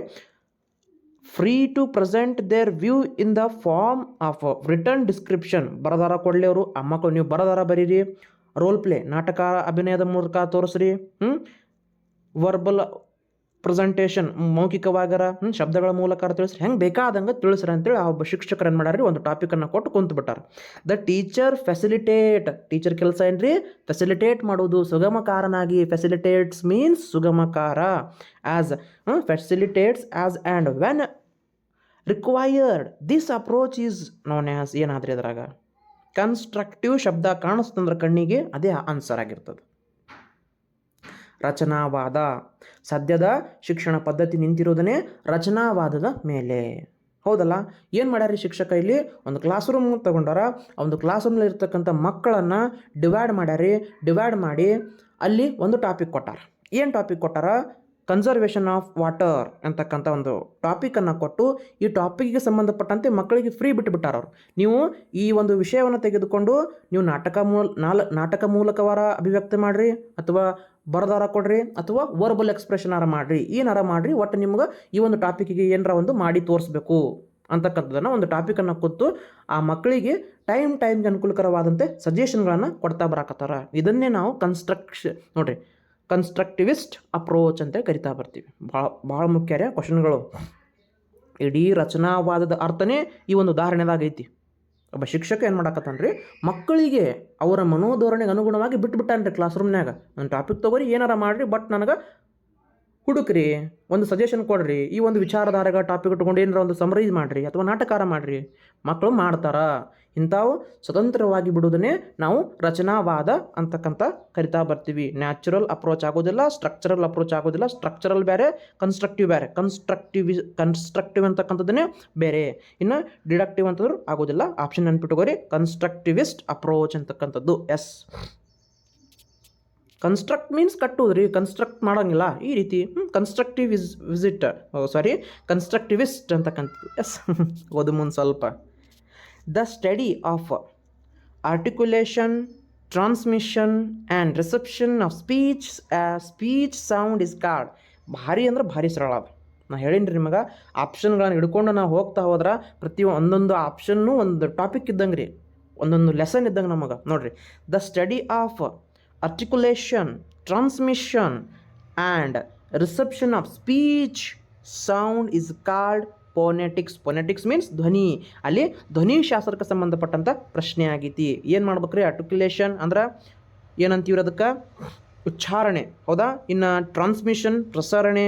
Free to present their view in the form of written description ಬರದಾರ ಕೊಡಲಿ ಅವರು. ಆ ಮಕ್ಕಳು ನೀವು ಬರದಾರ ಬರೀರಿ. ರೋಲ್ ಪ್ಲೇ ನಾಟಕ, ಅಭಿನಯದ ಮೂಲಕ ತೋರಿಸ್ರಿ. ಹ್ಞೂ ವರ್ಬಲ್ ಪ್ರೆಸೆಂಟೇಷನ್ ಮೌಖಿಕವಾಗರ ಶಬ್ದಗಳ ಮೂಲಕ ತಿಳಿಸ್ರಿ. ಹೆಂಗೆ ಬೇಕಾದಂಗೆ ತಿಳಿಸ್ರಿ ಅಂತೇಳಿ ಆ ಒಬ್ಬ ಶಿಕ್ಷಕರು ಏನು ಮಾಡ್ಯಾರ ಒಂದು ಟಾಪಿಕನ್ನು ಕೊಟ್ಟು ಕುಂತು ಬಿಟ್ಟಾರ. ದ ಟೀಚರ್ ಫೆಸಿಲಿಟೇಟ್ ಟೀಚರ್ ಕೆಲಸ ಏನ್ರಿ? ಫೆಸಿಲಿಟೇಟ್ ಮಾಡೋದು ಸುಗಮಕಾರನಾಗಿ. Facilitates means ಸುಗಮಕಾರ. As facilitates as and when required this approach is known as ಏನಾದ್ರಿ ಅದ್ರಾಗ? ಕನ್ಸ್ಟ್ರಕ್ಟಿವ್ ಶಬ್ದ ಕಾಣಿಸ್ತಂದ್ರೆ ಕಣ್ಣಿಗೆ ಅದೇ ಆನ್ಸರ್ ಆಗಿರ್ತದೆ. ರಚನಾವಾದ. ಸದ್ಯದ ಶಿಕ್ಷಣ ಪದ್ಧತಿ ನಿಂತಿರೋದನ್ನೇ ರಚನಾವಾದದ ಮೇಲೆ. ಹೌದಲ್ಲ? ಏನು ಮಾಡ್ಯಾರ ಶಿಕ್ಷಕ ಇಲ್ಲಿ? ಒಂದು ಕ್ಲಾಸ್ ರೂಮ್ ತಗೊಂಡಾರ, ಒಂದು ಕ್ಲಾಸ್ ರೂಮ್ನಲ್ಲಿ ಇರ್ತಕ್ಕಂಥ ಮಕ್ಕಳನ್ನು ಡಿವೈಡ್ ಮಾಡ್ಯಾರಿ ಡಿವೈಡ್ ಮಾಡಿ ಅಲ್ಲಿ ಒಂದು ಟಾಪಿಕ್ ಕೊಟ್ಟಾರ. ಏನು ಟಾಪಿಕ್ ಕೊಟ್ಟಾರ? ಕನ್ಸರ್ವೇಷನ್ ಆಫ್ ವಾಟರ್ ಅಂತಕ್ಕಂಥ ಒಂದು ಟಾಪಿಕನ್ನು ಕೊಟ್ಟು, ಈ ಟಾಪಿಕ್ಗೆ ಸಂಬಂಧಪಟ್ಟಂತೆ ಮಕ್ಕಳಿಗೆ ಫ್ರೀ ಬಿಟ್ಟುಬಿಟ್ಟಾರ ಅವರು. ನೀವು ಈ ಒಂದು ವಿಷಯವನ್ನು ತೆಗೆದುಕೊಂಡು, ನೀವು ನಾಟಕ ಮೂಲ, ನಾಲ್, ನಾಟಕ ಮೂಲಕವಾರ ಅಭಿವ್ಯಕ್ತಿ ಮಾಡಿರಿ, ಅಥವಾ ಬರದಾರ ಕೊಡ್ರಿ ಅಥವಾ ವರ್ಬಲ್ ಎಕ್ಸ್ಪ್ರೆಷನ್ ಆರ ಮಾಡಿರಿ. ಏನಾರ ಮಾಡಿರಿ, ಒಟ್ಟು ನಿಮ್ಗೆ ಈ ಒಂದು ಟಾಪಿಕ್ಗೆ ಏನಾರ ಒಂದು ಮಾಡಿ ತೋರಿಸ್ಬೇಕು ಅಂತಕ್ಕಂಥದ್ದನ್ನು ಒಂದು ಟಾಪಿಕನ್ನು ಕೊತ್ತು ಆ ಮಕ್ಕಳಿಗೆ ಟೈಮ್ ಟೈಮ್ಗೆ ಅನುಕೂಲಕರವಾದಂತೆ ಸಜೆಷನ್ಗಳನ್ನು ಕೊಡ್ತಾ ಬರಾಕತ್ತಾರ. ಇದನ್ನೇ ನಾವು ಕನ್ಸ್ಟ್ರಕ್ಷ ನೋಡಿರಿ ಕನ್ಸ್ಟ್ರಕ್ಟಿವಿಸ್ಟ್ ಅಪ್ರೋಚ್ ಅಂತ ಕರಿತಾ ಬರ್ತೀವಿ. ಭಾಳ ಭಾಳ ಮುಖ್ಯ ರೀ ಕ್ವಶನ್ಗಳು ಇಡೀ ರಚನಾವಾದದ ಅರ್ಥನೇ ಈ ಒಂದು ಉದಾಹರಣೆದಾಗ ಐತಿ. ಒಬ್ಬ ಶಿಕ್ಷಕ ಏನು ಮಾಡಾಕತ್ತಾನ್ರಿ? ಮಕ್ಕಳಿಗೆ ಅವರ ಮನೋಧೋರಣೆಗೆ ಅನುಗುಣವಾಗಿ ಬಿಟ್ಬಿಟ್ಟಾನ್ರಿ ಕ್ಲಾಸ್ ರೂಮ್ನಾಗ ನನ್ನ ಟಾಪಿಕ್ ತೊಗೊರಿ, ಏನಾರ ಮಾಡಿರಿ ಬಟ್ ನನಗೆ ಹುಡುಕ್ರಿ, ಒಂದು ಸಜೆಷನ್ ಕೊಡ್ರಿ, ಈ ಒಂದು ವಿಚಾರಧಾರೆಗ ಟಾಪಿಕ್ ಇಟ್ಕೊಂಡು ಏನಾರ ಒಂದು ಸಮರೈಸ್ ಮಾಡಿರಿ ಅಥವಾ ನಾಟಕಾರ ಮಾಡಿರಿ. ಮಕ್ಕಳು ಮಾಡ್ತಾರ. ಇಂಥವು ಸ್ವತಂತ್ರವಾಗಿ ಬಿಡುವುದನ್ನೇ ನಾವು ರಚನಾವಾದ ಅಂತಕ್ಕಂಥ ಕರಿತಾ ಬರ್ತೀವಿ. ನ್ಯಾಚುರಲ್ ಅಪ್ರೋಚ್ ಆಗೋದಿಲ್ಲ ಸ್ಟ್ರಕ್ಚರಲ್ ಅಪ್ರೋಚ್ ಆಗೋದಿಲ್ಲ ಸ್ಟ್ರಕ್ಚರಲ್ ಬೇರೆ ಕನ್ಸ್ಟ್ರಕ್ಟಿವ್ ಬೇರೆ. ಕನ್ಸ್ಟ್ರಕ್ಟಿವ್ ಕನ್ಸ್ಟ್ರಕ್ಟಿವ್ ಅಂತಕ್ಕಂಥದ್ದನ್ನೇ ಬೇರೆ. ಇನ್ನು ಡಿಡಕ್ಟಿವ್ ಅಂತಂದ್ರೂ ಆಗೋದಿಲ್ಲ. ಆಪ್ಷನ್ ನೆನ್ಪಿಟ್ಕೋರಿ. ಕನ್ಸ್ಟ್ರಕ್ಟಿವಿಸ್ಟ್ ಅಪ್ರೋಚ್ ಅಂತಕ್ಕಂಥದ್ದು. ಎಸ್ ಕನ್ಸ್ಟ್ರಕ್ಟ್ ಮೀನ್ಸ್ ಕಟ್ಟುವುದ್ರಿ ಕನ್ಸ್ಟ್ರಕ್ಟ್ ಮಾಡೋಂಗಿಲ್ಲ. ಈ ರೀತಿ constructive is visit sorry constructivist ಅಂತಕ್ಕಂಥದ್ದು. ಎಸ್ ಓದು ಮುಂದೆ ಸ್ವಲ್ಪ. The study of articulation transmission and reception of speech speech sound is called ಭಾರಿ ಅಂದ್ರೆ ಭಾರಿ ಸರಳ. ಅದು ನಾ ಹೇಳೀನಿ ರೀ ನಿಮಗೆ ಆಪ್ಷನ್ಗಳನ್ನು ಹಿಡ್ಕೊಂಡು ನಾವು ಹೋಗ್ತಾ ಹೋದ್ರೆ ಪ್ರತಿ ಒಂದೊಂದು ಆಪ್ಷನ್ನು ಒಂದು ಟಾಪಿಕ್ ಇದ್ದಂಗೆ ರೀ. ಒಂದೊಂದು ಲೆಸನ್ ಇದ್ದಂಗೆ ನಮಗೆ. ನೋಡಿರಿ. The study of articulation, transmission, and reception of speech sound is called phonetics phonetics means ಧ್ವನಿ. ಅಲ್ಲಿ ಧ್ವನಿ ಶಾಸ್ತ್ರಕ್ಕೆ ಸಂಬಂಧಪಟ್ಟಂಥ ಪ್ರಶ್ನೆ ಆಗೈತಿ. ಏನು ಮಾಡ್ಬೇಕ್ರಿ? ಆರ್ಟಿಕ್ಯುಲೇಷನ್ ಅಂದ್ರೆ ಏನಂತೀವ್ರಿ ಅದಕ್ಕೆ? ಉಚ್ಚಾರಣೆ. ಹೌದಾ? ಇನ್ನು ಟ್ರಾನ್ಸ್ಮಿಷನ್ ಪ್ರಸಾರಣೆ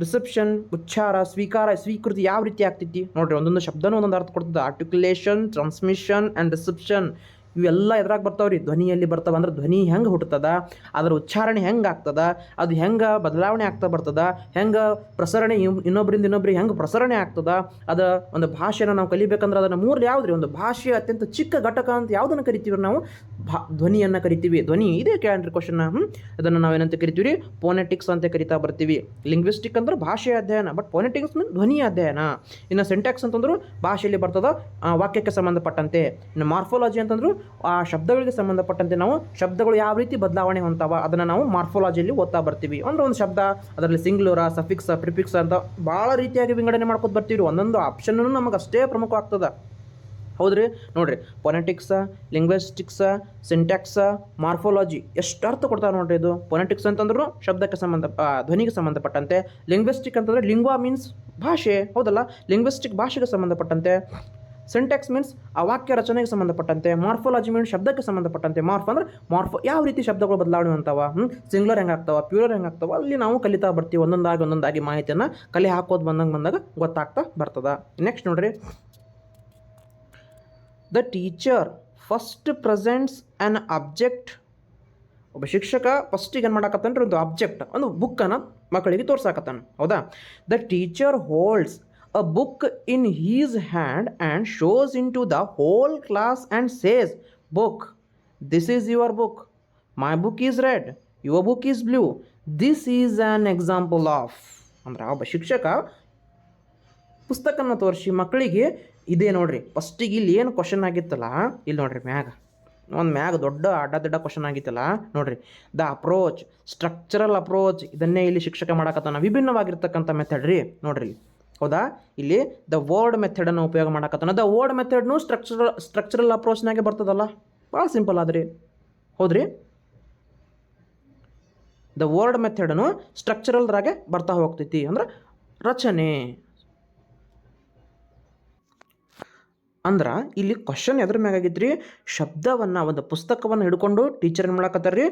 ರಿಸೆಪ್ಷನ್ ಉಚ್ಚಾರ ಸ್ವೀಕಾರ ಸ್ವೀಕೃತಿ ಯಾವ ರೀತಿ ಆಗ್ತೈತಿ? ನೋಡ್ರಿ ಒಂದೊಂದು ಶಬ್ದನೂ ಒಂದೊಂದು ಅರ್ಥ ಕೊಡ್ತದೆ. ಆರ್ಟಿಕ್ಯುಲೇಷನ್ ಟ್ರಾನ್ಸ್ಮಿಷನ್ ಆ್ಯಂಡ್ ರಿಸೆಪ್ಷನ್ ಇವೆಲ್ಲ ಎದ್ರಾಗ ಬರ್ತಾವ್ರಿ? ಧ್ವನಿಯಲ್ಲಿ ಬರ್ತಾವ ಅಂದ್ರೆ ಧ್ವನಿ ಹೆಂಗೆ ಹುಟ್ಟುತ್ತದ ಅದರ ಉಚ್ಚಾರಣೆ ಹೆಂಗೆ ಆಗ್ತದ? ಅದು ಹೆಂಗೆ ಬದಲಾವಣೆ ಆಗ್ತಾ ಬರ್ತದ? ಹೆಂಗೆ ಪ್ರಸರಣೆ ಇನ್ನೊಬ್ಬರಿಂದ ಇನ್ನೊಬ್ರಿಗೆ ಹೆಂಗೆ ಪ್ರಸರಣೆ ಆಗ್ತದ? ಅದ ಒಂದು ಭಾಷೆನ ನಾವು ಕಲಿಬೇಕಂದ್ರೆ ಅದನ್ನು ಮೂರು ಯಾವುದ್ರಿ? ಒಂದು ಭಾಷೆ ಅತ್ಯಂತ ಚಿಕ್ಕ ಘಟಕ ಅಂತ ಯಾವುದನ್ನು ಕರಿತೀವಿ ನಾವು? ಭಾ ಧ್ವನಿಯನ್ನು ಕರಿತೀವಿ. ಧ್ವನಿ ಇದೆ ಕ್ಯಾಂಡ್ರಿ ಕ್ವಶನ್ ಅದನ್ನು ನಾವೇನಂತ ಕರಿತೀವಿ ಪೋನೆಟಿಕ್ಸ್ ಅಂತ ಕರಿತಾ ಬರ್ತೀವಿ. ಲಿಂಗ್ವಿಸ್ಟಿಕ್ ಅಂದ್ರೆ ಭಾಷೆ ಅಧ್ಯಯನ. ಬಟ್ ಪೋನೆಟಿಕ್ಸ್ ಮೀನ್ ಧ್ವನಿ ಅಧ್ಯಯನ. ಇನ್ನು ಸೆಂಟ್ಯಾಕ್ಸ್ ಅಂತಂದ್ರು ಭಾಷೆಯಲ್ಲಿ ಬರ್ತದ ವಾಕ್ಯಕ್ಕೆ ಸಂಬಂಧಪಟ್ಟಂತೆ. ಇನ್ನು ಮಾರ್ಫಾಲಜಿ ಅಂತಂದ್ರು, ಆ, ಶಬ್ದಗಳಿಗೆ ಸಂಬಂಧಪಟ್ಟಂತೆ ನಾವು ಶಬ್ದಗಳು ಯಾವ ರೀತಿ ಬದಲಾವಣೆ ಹೊಂತಾವ ಅದನ್ನು ನಾವು ಮಾರ್ಫಾಲಜಿಯಲ್ಲಿ ಓದ್ತಾ ಬರ್ತೀವಿ. ಅಂದ್ರೆ ಒಂದು ಶಬ್ದ, ಅದರಲ್ಲಿ ಸಿಂಗ್ಲೂರ ಸಫಿಕ್ಸ್ ಪ್ರಿಫಿಕ್ಸ್ ಅಂತ ಭಾಳ ರೀತಿಯಾಗಿ ವಿಂಗಡಣೆ ಮಾಡ್ಕೊತ ಬರ್ತೀವಿ ಒಂದೊಂದು ಆಪ್ಷನ್ನು ನಮಗೆ ಅಷ್ಟೇ ಪ್ರಮುಖ ಆಗ್ತದೆ ಹೌದ್ರಿ? ನೋಡ್ರಿ ಪೊನೆಟಿಕ್ಸ ಲಿಂಗ್ವಿಸ್ಟಿಕ್ಸ ಸಿಂಟ್ಯಾಕ್ಸ ಮಾರ್ಫೋಲಾಜಿ ಎಷ್ಟು ಅರ್ಥ ಕೊಡ್ತಾರೆ ನೋಡ್ರಿ ಇದು? ಪೊನೆಟಿಕ್ಸ್ ಅಂತಂದ್ರೂ ಶಬ್ದಕ್ಕೆ ಸಂಬಂಧ ಧ್ವನಿಗೆ ಸಂಬಂಧಪಟ್ಟಂತೆ. ಲಿಂಗ್ವಿಸ್ಟಿಕ್ ಅಂತಂದ್ರೆ ಲಿಂಗ್ವಾ ಮೀನ್ಸ್ ಭಾಷೆ, ಹೌದಲ್ಲ? ಲಿಂಗ್ವಿಸ್ಟಿಕ್ ಭಾಷೆಗೆ ಸಂಬಂಧಪಟ್ಟಂತೆ. ಸಿಂಟ್ಯಾಕ್ಸ್ ಮೀನ್ಸ್ ಆ ವಾಕ್ಯ ರಚನೆಗೆ ಸಂಬಂಧಪಟ್ಟಂತೆ. ಮಾರ್ಫೋಲಾಜಿ ಮೀನ್ಸ್ ಶಬ್ದಕ್ಕೆ ಸಂಬಂಧಪಟ್ಟಂತೆ. ಮಾರ್ಫ್ ಅಂದ್ರೆ ಮಾರ್ಫ್ ಯಾವ ರೀತಿ ಶಬ್ದಗಳು ಬದಲಾವಣೆ ಅಂತಾವ ಸಿಂಗ್ಲರ್ ಪ್ಯೂರ್ ಪ್ಯೂರರ್ ಹೆಂಗಾಗ್ತಾವ ಅಲ್ಲಿ ನಾವು ಕಲಿತಾ ಬರ್ತೀವಿ ಒಂದೊಂದಾಗಿ ಒಂದೊಂದಾಗಿ ಮಾಹಿತಿಯನ್ನು. ಕಲೆ ಹಾಕೋದು ಬಂದಂಗೆ ಬಂದಾಗ ಗೊತ್ತಾಗ್ತಾ ಬರ್ತದ. ನೆಕ್ಸ್ಟ್ ನೋಡ್ರಿ. The teacher first presents an object ಒಬ್ಬ ಶಿಕ್ಷಕ ಫಸ್ಟಿಗೆ ಏನು ಮಾಡಾಕತ್ತಾನ್ರಿ? ಒಂದು ಅಬ್ಜೆಕ್ಟ್ ಒಂದು ಬುಕ್ಕನ್ನು ಮಕ್ಕಳಿಗೆ ತೋರ್ಸಾಕತ್ತಾನ. ಹೌದಾ? The teacher holds a book in his hand and shows in to the whole class and says book this is your book my book is red your book is blue this is an example of ಅಂದ್ರೆ ಒಬ್ಬ ಶಿಕ್ಷಕ ಪುಸ್ತಕನ ತೋರಿಸಿ ಮಕ್ಕಳಿಗೆ ಇದೇ ನೋಡ್ರಿ. ಫಸ್ಟಿಗೆ ಇಲ್ಲಿ ಏನು ಕ್ವಶನ್ ಆಗಿತ್ತಲ್ಲ? ಇಲ್ಲಿ ನೋಡ್ರಿ ಮ್ಯಾಗ. ಒಂದು ಮ್ಯಾಗ ದೊಡ್ಡ ಅಡ್ಡ ದೊಡ್ಡ ಕ್ವಶನ್ ಆಗಿತ್ತಲ್ಲ? ನೋಡ್ರಿ. ದ ಅಪ್ರೋಚ್ ಸ್ಟ್ರಕ್ಚರಲ್ ಅಪ್ರೋಚ್ ಇದನ್ನೇ ಇಲ್ಲಿ ಶಿಕ್ಷಕ ಮಾಡಕತ್ತಾನ. ವಿಭಿನ್ನವಾಗಿರ್ತಕ್ಕಂಥ ಮೆಥಡ್ ರೀ. ನೋಡ್ರಿ. ಹೌದಾ? ಇಲ್ಲಿ ದ ವರ್ಡ್ ಮೆಥಡನ್ನು ಉಪಯೋಗ ಮಾಡಕತ್ತಾನ. ದ ವರ್ಡ್ ಮೆಥಡ್ನು ಸ್ಟ್ರಕ್ಚರಲ್ ಸ್ಟ್ರಕ್ಚರಲ್ ಅಪ್ರೋಚ್ನಾಗೆ ಬರ್ತದಲ್ಲ? ಭಾಳ ಸಿಂಪಲ್ ಆದ್ರಿ. ಹೌದ್ರಿ? ದ ವರ್ಡ್ ಮೆಥಡನು ಸ್ಟ್ರಕ್ಚರಲ್ದ್ರಾಗೆ ಬರ್ತಾ ಹೋಗ್ತೈತಿ. ಅಂದ್ರೆ ರಚನೆ. ಅಂದ್ರೆ ಇಲ್ಲಿ ಕ್ವಶನ್ ಎದ್ರ ಮ್ಯಾಗ ಆಗೈತ್ರಿ ಶಬ್ದವನ್ನು ಒಂದು ಪುಸ್ತಕವನ್ನು ಹಿಡ್ಕೊಂಡು ಟೀಚರ್ ಏನು ಮಾಡಕತ್ತಾರ ರೀ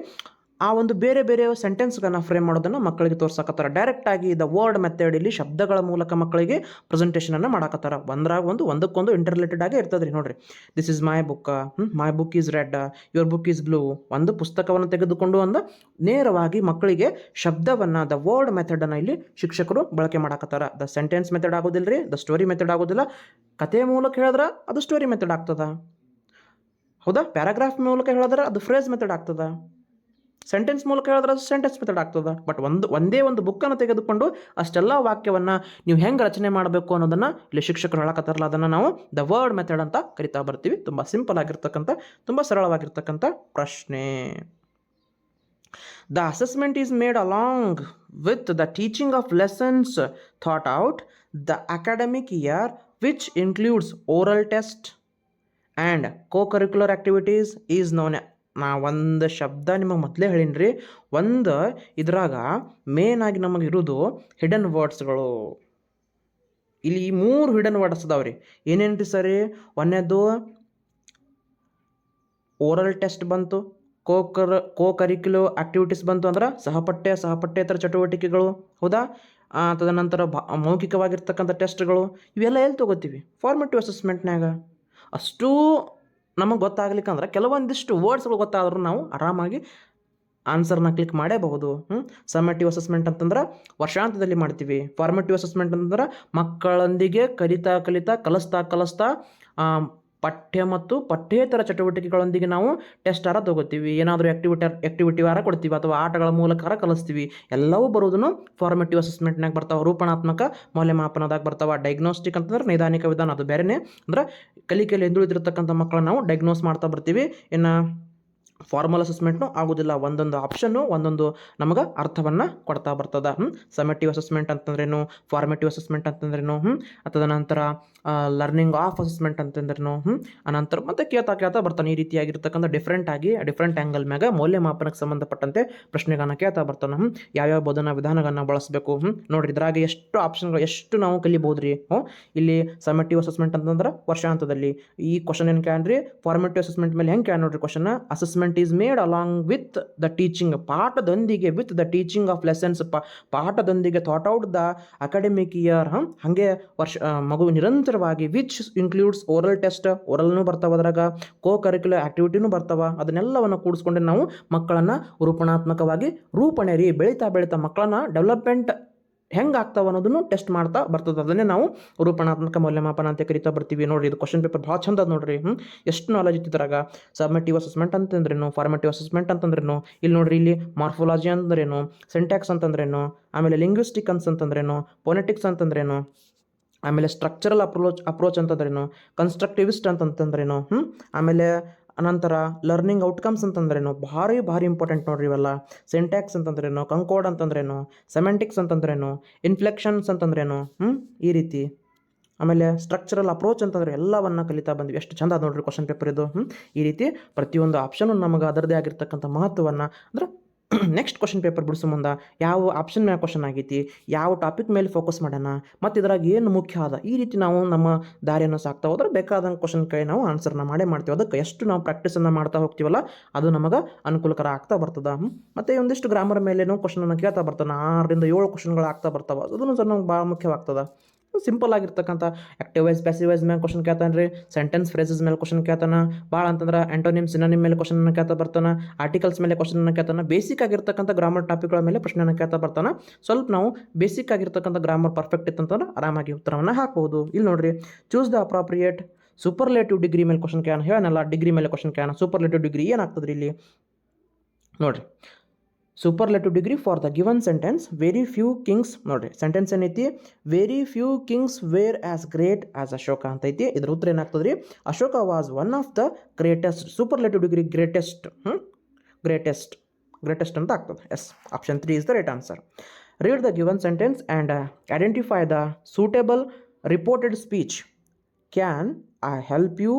ಆ ಒಂದು ಬೇರೆ ಬೇರೆ ಸೆಂಟೆನ್ಸ್ಗಳನ್ನ ಫ್ರೇಮ್ ಮಾಡೋದನ್ನು ಮಕ್ಕಳಿಗೆ ತೋರ್ಸಕತ್ತಾರ. ಡೈರೆಕ್ಟಾಗಿ ದ ವರ್ಡ್ ಮೆಥಡ್ ಇಲ್ಲಿ ಶಬ್ದಗಳ ಮೂಲಕ ಮಕ್ಕಳಿಗೆ ಪ್ರೆಸೆಂಟೇಷನನ್ನು ಮಾಡಕತ್ತಾರ. ಒಂದ್ರಾಗ ಒಂದು ಒಂದಕ್ಕೊಂದು ಇಂಟರ್ರಿಲೇಟೆಡ್ ಆಗಿ ಇರ್ತದೆ ರೀ ನೋಡ್ರಿ this is my book my book is red your book is blue ಒಂದು ಪುಸ್ತಕವನ್ನು ತೆಗೆದುಕೊಂಡು ಒಂದು ನೇರವಾಗಿ ಮಕ್ಕಳಿಗೆ ಶಬ್ದವನ್ನು, ದ ವರ್ಡ್ ಮೆಥಡನ್ನು ಇಲ್ಲಿ ಶಿಕ್ಷಕರು ಬಳಕೆ ಮಾಡಕತ್ತಾರ. ದ ಸೆಂಟೆನ್ಸ್ ಮೆಥಡ್ ಆಗೋದಿಲ್ಲ ರೀ ದ ಸ್ಟೋರಿ ಮೆಥಡ್ ಆಗೋದಿಲ್ಲ. ಕತೆ ಮೂಲಕ ಹೇಳಿದ್ರೆ ಅದು ಸ್ಟೋರಿ ಮೆಥಡ್ ಆಗ್ತದ. ಹೌದಾ? ಪ್ಯಾರಾಗ್ರಾಫ್ ಮೂಲಕ ಹೇಳಿದ್ರೆ ಅದು ಫ್ರೇಸ್ ಮೆಥಡ್ ಆಗ್ತದ. ಸೆಂಟೆನ್ಸ್ ಮೂಲಕ ಹೇಳಿದ್ರೆ ಅದು ಸೆಂಟೆನ್ಸ್ ಮೆಥಡ್ ಆಗ್ತದೆ. ಬಟ್ ಒಂದು, ಒಂದೇ ಒಂದು ಬುಕ್ಕನ್ನು ತೆಗೆದುಕೊಂಡು ಅಷ್ಟೆಲ್ಲ ವಾಕ್ಯವನ್ನು ನೀವು ಹೆಂಗೆ ರಚನೆ ಮಾಡಬೇಕು ಅನ್ನೋದನ್ನು ಇಲ್ಲಿ ಶಿಕ್ಷಕರು ಹೇಳಕತ್ತಾರಲ್ಲ, ಅದನ್ನು ನಾವು ದ ವರ್ಡ್ ಮೆಥಡ್ ಅಂತ ಕರಿತಾ ಬರ್ತೀವಿ. ತುಂಬ ಸಿಂಪಲ್ ಆಗಿರ್ತಕ್ಕಂಥ, ತುಂಬ ಸರಳವಾಗಿರ್ತಕ್ಕಂಥ ಪ್ರಶ್ನೆ. The assessment is made along with the teaching of lessons thought out the academic year which includes oral test and co curricular activities is known ನಾ ಒಂದು ಶಬ್ದ ನಿಮಗೆ ಮೊದಲೇ ಹೇಳೀನಿ ರೀ ಒಂದು ಇದ್ರಾಗ ಆಗಿ ನಮಗೆ ಇರೋದು ಹಿಡನ್ ವರ್ಡ್ಸ್ಗಳು ಇಲ್ಲಿ ಮೂರು ಹಿಡನ್ ವರ್ಡ್ಸ್ ಅದಾವ ರೀ ಏನೇನು ರೀ ಸರಿ? ಒಂದನೇದು ಓರಲ್ ಟೆಸ್ಟ್ ಬಂತು ಕೋ ಕರ್ ಕೋ ಕರಿಕ್ಯುಲೋ ಆಕ್ಟಿವಿಟೀಸ್ ಬಂತು ಅಂದ್ರೆ ಸಹಪಠ್ಯ, ಸಹಪಠ್ಯೇತರ ಚಟುವಟಿಕೆಗಳು, ಹೌದಾ? ತದನಂತರ ಭಾ ಮೌಖಿಕವಾಗಿರ್ತಕ್ಕಂಥ ಟೆಸ್ಟ್ಗಳು ಇವೆಲ್ಲ ಎಲ್ಲಿ ತೊಗೋತೀವಿ? ಫಾರ್ಮೇಟಿವ್ ಅಸೆಸ್ಮೆಂಟ್ನಾಗ ಅಷ್ಟೂ ನಮಗೆ ಗೊತ್ತಾಗ್ಲಿಕ್ಕಂದ್ರೆ ಕೆಲವೊಂದಿಷ್ಟು ವರ್ಡ್ಸ್ಗಳು ಗೊತ್ತಾದರೂ ನಾವು ಆರಾಮಾಗಿ ಆನ್ಸರ್ನ ಕ್ಲಿಕ್ ಮಾಡೇಬಹುದು. ಸಮೇಟಿವ್ ಅಸೆಸ್ಮೆಂಟ್ ಅಂತಂದ್ರೆ ವರ್ಷಾಂತದಲ್ಲಿ ಮಾಡ್ತೀವಿ. ಫಾರ್ಮೇಟಿವ್ ಅಸೆಸ್ಮೆಂಟ್ ಅಂತಂದ್ರೆ ಮಕ್ಕಳೊಂದಿಗೆ ಕಲಿತಾ ಕಲಿತಾ ಕಲಿಸ್ತಾ ಕಲಿಸ್ತಾ ಪಠ್ಯ ಮತ್ತು ಪಠ್ಯೇತರ ಚಟುವಟಿಕೆಗಳೊಂದಿಗೆ ನಾವು ಟೆಸ್ಟಾರ ತಗೋತೀವಿ ಏನಾದರೂ ಆ್ಯಕ್ಟಿವಿಟಿ ವಾರ ಕೊಡ್ತೀವಿ ಅಥವಾ ಆಟಗಳ ಮೂಲಕಾರ ಕಲಿಸ್ತೀವಿ. ಎಲ್ಲವೂ ಬರೋದನ್ನು ಫಾರ್ಮೇಟಿವ್ ಅಸೆಸ್ಮೆಂಟ್ನಾಗ ಬರ್ತಾವೆ, ರೂಪಣಾತ್ಮಕ ಮೌಲ್ಯಮಾಪನದಾಗ ಬರ್ತಾವೆ ಡಯಾಗ್ನೋಸ್ಟಿಕ್ ಅಂತಂದ್ರೆ ನೈದಾನಿಕ ವಿಧಾನ. ಅದು ಬೇರೆನೇ ಅಂದ್ರೆ ಕಲಿಕೆಯಲ್ಲಿ ಹಿಂದುಳಿದಿರತಕ್ಕಂಥ ಮಕ್ಕಳನ್ನು ನಾವು ಡಯಾಗ್ನೋಸ್ ಮಾಡ್ತಾ ಬರ್ತೀವಿ. ಇನ್ನು ಫಾರ್ಮಲ್ ಅಸೆಸ್ಮೆಂಟ್ನು ಆಗೋದಿಲ್ಲ. ಒಂದೊಂದು ಆಪ್ಷನ್ನು ಒಂದೊಂದು ನಮಗೆ ಅರ್ಥವನ್ನು ಕೊಡ್ತಾ ಬರ್ತದೆ. ಹ್ಞೂ ಸಮೆಟಿವ್ ಅಸೆಸ್ಮೆಂಟ್ ಅಂತಂದ್ರೇನು? ಫಾರ್ಮೇಟಿವ್ ಅಸೆಸ್ಮೆಂಟ್ ಅಂತಂದ್ರೇನು? ಹ್ಞೂ ಅಥವಾ ನಂತರ ಲರ್ನಿಂಗ್ ಆಫ್ ಅಸೆಸ್ಮೆಂಟ್ ಅಂತಂದ್ರೇನು? ಹ್ಞೂ ಅನಂತರ ಮತ್ತೆ ಕೇಳ್ತಾ ಕೇಳ್ತಾ ಬರ್ತಾನೆ. ಈ ರೀತಿಯಾಗಿರ್ತಕ್ಕಂಥ ಡಿಫ್ರೆಂಟ್ ಆಗಿ ಡಿಫ್ರೆಂಟ್ ಆ್ಯಂಗಲ್ ಮ್ಯಾಗ ಮೌಲ್ಯಮಾಪನಕ್ಕೆ ಸಂಬಂಧಪಟ್ಟಂತೆ ಪ್ರಶ್ನೆಗಳನ್ನ ಕೇಳ್ತಾ ಬರ್ತಾನೆ. ಹ್ಞೂ ಯಾವ್ಯಾವ ಬೋಧನಾ ವಿಧಾನಗಳನ್ನ ಬಳಸಬೇಕು? ಹ್ಞೂ ನೋಡ್ರಿ, ಇದ್ರಾಗ ಎಷ್ಟು ಆಪ್ಷನ್ಗಳು ಎಷ್ಟು ನಾವು ಕಲಿಬೋದು ಹ್ಞೂ ಇಲ್ಲಿ ಸಮೆಟಿವ್ ಅಸೆಸ್ಮೆಂಟ್ ಅಂತಂದ್ರೆ ವರ್ಷಾಂತದಲ್ಲಿ ಈ ಕ್ವಶನ್ ಏನು ಕ್ಯಾನ್ರಿ ಫಾರ್ಮೇಟಿವ್ ಅಸೆಸ್ಮೆಂಟ್ ಮೇಲೆ ಹೆಂಗೆ ಕೇಳ ನೋಡ್ರಿ question assessment is made along with the teaching ಪಾಠದೊಂದಿಗೆ with the teaching of lessons ಪಾಠದೊಂದಿಗೆ ಥಾಟ್ ಔಟ್ ದ ಅಕಾಡೆಮಿಕ್ ಇಯರ್ ಹಾಗೆ ವರ್ಷ ಮಗು ನಿರಂತರವಾಗಿ ವಿಚ್ ಇನ್ಕ್ಲೂಡ್ಸ್ ಓರಲ್ ಟೆಸ್ಟ್ ಓರಲ್ನೂ ಬರ್ತಾವ ಅದ್ರಾಗ ಕೋ ಕರಿಕ್ಯುಲರ್ ಆ್ಯಕ್ಟಿವಿಟಿನೂ ಬರ್ತಾವ. ಅದನ್ನೆಲ್ಲವನ್ನು ಕೂಡಿಸ್ಕೊಂಡು ನಾವು ಮಕ್ಕಳನ್ನು ರೂಪಣಾತ್ಮಕವಾಗಿ ರೂಪಣೆ ರೀ, ಬೆಳೀತಾ ಬೆಳೀತಾ ಮಕ್ಕಳನ್ನ ಡೆವಲಪ್ಮೆಂಟ್ ಹೆಂಗೆ ಆಗ್ತಾವ ಅನ್ನೋದನ್ನು ಟೆಸ್ಟ್ ಮಾಡ್ತಾ ಬರ್ತದೆ. ಅದನ್ನೇ ನಾವು ರೂಪಣಾತ್ಮಕ ಮೌಲ್ಯಮಾಪನ ಅಂತ ಕರಿತಾ ಬರ್ತೀವಿ. ನೋಡ್ರಿ, ಇದು ಕ್ವಶನ್ ಪೇಪರ್ ಭಾಳ ಚಂದ ನೋಡ್ರಿ. ಹ್ಞೂ ಎಷ್ಟು ನಾಲೆಜ್ ಇದ್ರಾಗ? ಸಬ್ಮೆಟಿವ್ ಅಸೆಸ್ಮೆಂಟ್ ಅಂತಂದ್ರೇನು? ಫಾರ್ಮೆಟಿವ್ ಅಸೆಸ್ಮೆಂಟ್ ಅಂತಂದ್ರೇನು? ಇಲ್ಲಿ ನೋಡ್ರಿ, ಇಲ್ಲಿ ಮಾರ್ಫೋಲಾಜಿ ಅಂದ್ರೇನು ಸಿಂಟ್ಯಾಕ್ಸ್ ಅಂತಂದ್ರೇನು? ಆಮೇಲೆ ಲಿಂಗ್ವಿಸ್ಟಿಕ್ ಅಂತಂದ್ರೇನು? ಪೊನೆಟಿಕ್ಸ್ ಅಂತಂದ್ರೇನು? ಆಮೇಲೆ ಸ್ಟ್ರಕ್ಚರಲ್ ಅಪ್ರೋಚ್ ಅಪ್ರೋಚ್ ಅಂತಂದ್ರೇನು? ಕನ್ಸ್ಟ್ರಕ್ಟಿವಿಸ್ಟ್ ಅಂತಂತಂದ್ರೇನು ಹ್ಞೂ ಆಮೇಲೆ ಅನಂತರ ಲರ್ನಿಂಗ್ ಔಟ್ಕಮ್ಸ್ ಅಂತಂದ್ರೇನು? ಭಾರಿ ಭಾರಿ ಇಂಪಾರ್ಟೆಂಟ್ ನೋಡ್ರಿ ಇವೆಲ್ಲ. ಸಿಂಟ್ಯಾಕ್ಸ್ ಅಂತಂದ್ರೇನು? ಕಂಕೋಡ್ ಅಂತಂದ್ರೇನು? ಸೆಮೆಂಟಿಕ್ಸ್ ಅಂತಂದ್ರೇನು? ಇನ್ಫ್ಲೆಕ್ಷನ್ಸ್ ಅಂತಂದ್ರೇನು? ಹ್ಞೂ ಈ ರೀತಿ. ಆಮೇಲೆ ಸ್ಟ್ರಕ್ಚರಲ್ ಅಪ್ರೋಚ್ ಅಂತಂದ್ರೆ ಎಲ್ಲವನ್ನ ಕಲಿತಾ ಬಂದ್ವಿ. ಎಷ್ಟು ಚಂದ ನೋಡ್ರಿ ಕ್ವಶನ್ ಪೇಪರ್ ಇದು. ಈ ರೀತಿ ಪ್ರತಿಯೊಂದು ಆಪ್ಷನ್ ನಮಗೆ ಅದರದೇ ಆಗಿರ್ತಕ್ಕಂಥ ಮಹತ್ವವನ್ನು ಅಂದ್ರೆ ನೆಕ್ಸ್ಟ್ ಕ್ವಶನ್ ಪೇಪರ್ ಬಿಡಿಸೋ ಮುಂದೆ. ಯಾವ ಆಪ್ಷನ್ ಮೇಲೆ ಕ್ವಶನ್ ಆಗೈತಿ? ಯಾವ ಟಾಪಿಕ್ ಮೇಲೆ ಫೋಕಸ್ ಮಾಡೋಣ? ಮತ್ತು ಇದ್ರಾಗ ಏನು ಮುಖ್ಯ ಅದ? ಈ ರೀತಿ ನಾವು ನಮ್ಮ ದಾರಿಯನ್ನು ಸಾಕ್ತಾ ಹೋದ್ರೆ ಬೇಕಾದಂಗೆ ಕ್ವಶನ್ ಕೈ ನಾವು ಆನ್ಸರ್ನ ಮಾಡೇ ಮಾಡ್ತೀವಿ. ಅದಕ್ಕೆ ಎಷ್ಟು ನಾವು ಪ್ರಾಕ್ಟೀಸನ್ನು ಮಾಡ್ತಾ ಹೋಗ್ತೀವಲ್ಲ, ಅದು ನಮಗೆ ಅನುಕೂಲಕರ ಆಗ್ತಾ ಬರ್ತದ. ಮತ್ತು ಒಂದಿಷ್ಟು ಗ್ರಾಮರ್ ಮೇಲೆನೂ ಕ್ವಶನನ್ನು ಕೇಳ್ತಾ ಬರ್ತಾನೆ. ಆರರಿಂದ ಏಳು ಕ್ವಶನ್ಗಳು ಆಗ್ತಾ ಬರ್ತಾವೆ. ಅದನ್ನು ಸರ್ ನಮ್ಗೆ ಭಾಳ ಮುಖ್ಯವಾಗ್ತದ. ಸಿಂಪಲ್ ಆಗಿರ್ತಕ್ಕಂಥ ಆಕ್ಟಿವ್ ವೈಸ್ ಪ್ಯಾಸಿವ್ ವೈಸ್ ಮೇಲೆ ಕ್ವಶನ್ ಕೇಳ್ತಾನೆ ರೀ. ಸೆಂಟೆನ್ಸ್ ಫ್ರೇಸಸ್ ಮೇಲೆ ಕ್ವಶನ್ ಕೇಳ್ತಾನೆ. ಭಾಳ ಅಂತಂದ್ರೆ ಆಂಟೋನಿಮ್ ಸಿನಾನಿಮ್ ಮೇಲೆ ಕ್ವಶನ್ ಕೇಳ್ತಾ ಬರ್ತಾನೆ. ಆರ್ಟಿಕಲ್ಸ್ ಮೇಲೆ ಕ್ವಶನ್ ಕೇಳ್ತಾನೆ. ಬೇಸಿಕ್ ಆಗಿರ್ತಕ್ಕಂಥ ಗ್ರಾಮರ್ ಟಾಪಿಕ್ಗಳ ಮೇಲೆ ಪ್ರಶ್ನೆಯನ್ನು ಕೇಳ್ತಾ ಬರ್ತಾನೆ. ಸ್ವಲ್ಪ ನಾವು ಬೇಸಿಕ್ ಆಗಿರ್ತಕ್ಕಂಥ ಗ್ರಾಮರ್ ಪರ್ಫೆಕ್ಟ್ ಇತ್ತಂತಂದ್ರೆ ಆರಾಮಾಗಿ ಉತ್ತರವನ್ನು ಹಾಕ್ಬೋದು. ಇಲ್ಲಿ ನೋಡ್ರಿ choose the appropriate superlative degree ಮೇಲೆ ಕ್ವಶನ್ ಕೇಳೋಣ. ಹೇಳೋಣಲ್ಲ ಡಿಗ್ರಿ ಮೇಲೆ ಕ್ವಶನ್ ಕೇಳೋಣ. ಸೂಪರ್ಲೇಟಿವ್ ಡಿಗ್ರಿ ಏನಾಗ್ತದೆ ರೀ ಇಲ್ಲಿ? ನೋಡ್ರಿ superlative degree for the given sentence very few kings ನೋಡ್ರಿ ಸೆಂಟೆನ್ಸ್ ಏನೈತಿ? Very few kings were as great as Ashoka ಅಂತ ಐತಿ. ಇದ್ರ ಉತ್ತರ ಏನಾಗ್ತದೆ ರೀ Ashoka was one of the greatest superlative degree greatest ಹ್ಞೂ ಗ್ರೇಟೆಸ್ಟ್ ಗ್ರೇಟೆಸ್ಟ್ ಅಂತ ಆಗ್ತದೆ. Yes option three is the right answer read the given sentence and identify the suitable reported speech can I help you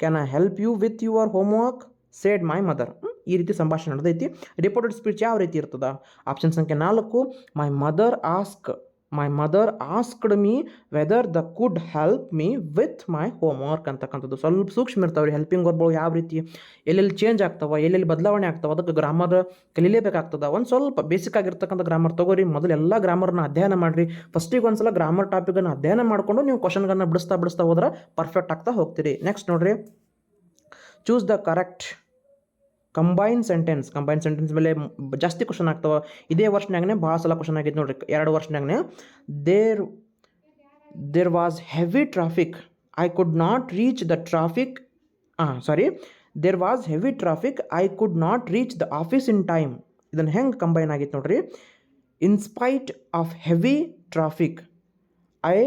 can I help you with your homework said my mother ಈ ರೀತಿ ಸಂಭಾಷಣೆ ನಡೆದೈತಿ. Reported speech ಯಾವ ರೀತಿ ಇರ್ತದ? Option ಸಂಖ್ಯೆ ನಾಲ್ಕು my mother ask my mother asked me whether the could help me with my homework ಅಂತಕ್ಕಂಥದ್ದು. ಸ್ವಲ್ಪ ಸೂಕ್ಷ್ಮ ಇರ್ತಾವೆ ರೀ. ಹೆಲ್ಪಿಂಗ್ ವರ್ಬ್ಗಳು ಯಾವ ರೀತಿ? ಎಲ್ಲೆಲ್ಲಿ ಚೇಂಜ್ ಆಗ್ತಾವ? ಎಲ್ಲೆಲ್ಲಿ ಬದಲಾವಣೆ ಆಗ್ತಾವ? ಅದಕ್ಕೆ ಗ್ರಾಮರ್ ಕಲೀಲೇಬೇಕಾಗ್ತದ? ಒಂದು ಸ್ವಲ್ಪ ಬೇಸಿಕ್ ಆಗಿರ್ತಕ್ಕಂಥ ಗ್ರಾಮರ್ ತಗೋರಿ. ಮೊದಲು ಎಲ್ಲ ಗ್ರಾಮರ್ನ ಅಧ್ಯಯನ ಮಾಡಿರಿ. ಫಸ್ಟಿಗೆ ಒಂದ್ಸಲ ಗ್ರಾಮರ್ ಟಾಪಿಕನ್ನು ಅಧ್ಯಯನ ಮಾಡಿಕೊಂಡು ನೀವು ಕ್ವಶನ್ಗಳನ್ನ ಬಿಡಿಸ್ತಾ ಬಿಡಿಸ್ತಾ ಹೋದ್ರೆ ಪರ್ಫೆಕ್ಟ್ ಆಗ್ತಾ ಹೋಗ್ತೀರಿ. ನೆಕ್ಸ್ಟ್ ನೋಡ್ರಿ. Choose the correct combine sentence combine sentence ಮೇಲೆ ಜಾಸ್ತಿ ಕ್ವಶನ್ ಆಗ್ತಾವ. ಇದೇ ವರ್ಷನಾಗನೇ ಭಾಳ ಸಲ ಕ್ವಶನ್ ಆಗಿತ್ತು ನೋಡ್ರಿ, ಎರಡು ವರ್ಷನಾಗನೇ there there was heavy traffic I could not reach the traffic ಹಾಂ sorry there was heavy traffic I could not reach the office in time ಇದನ್ನು ಹೆಂಗೆ ಕಂಬೈನ್ ಆಗಿತ್ತು ನೋಡ್ರಿ? In spite of heavy traffic I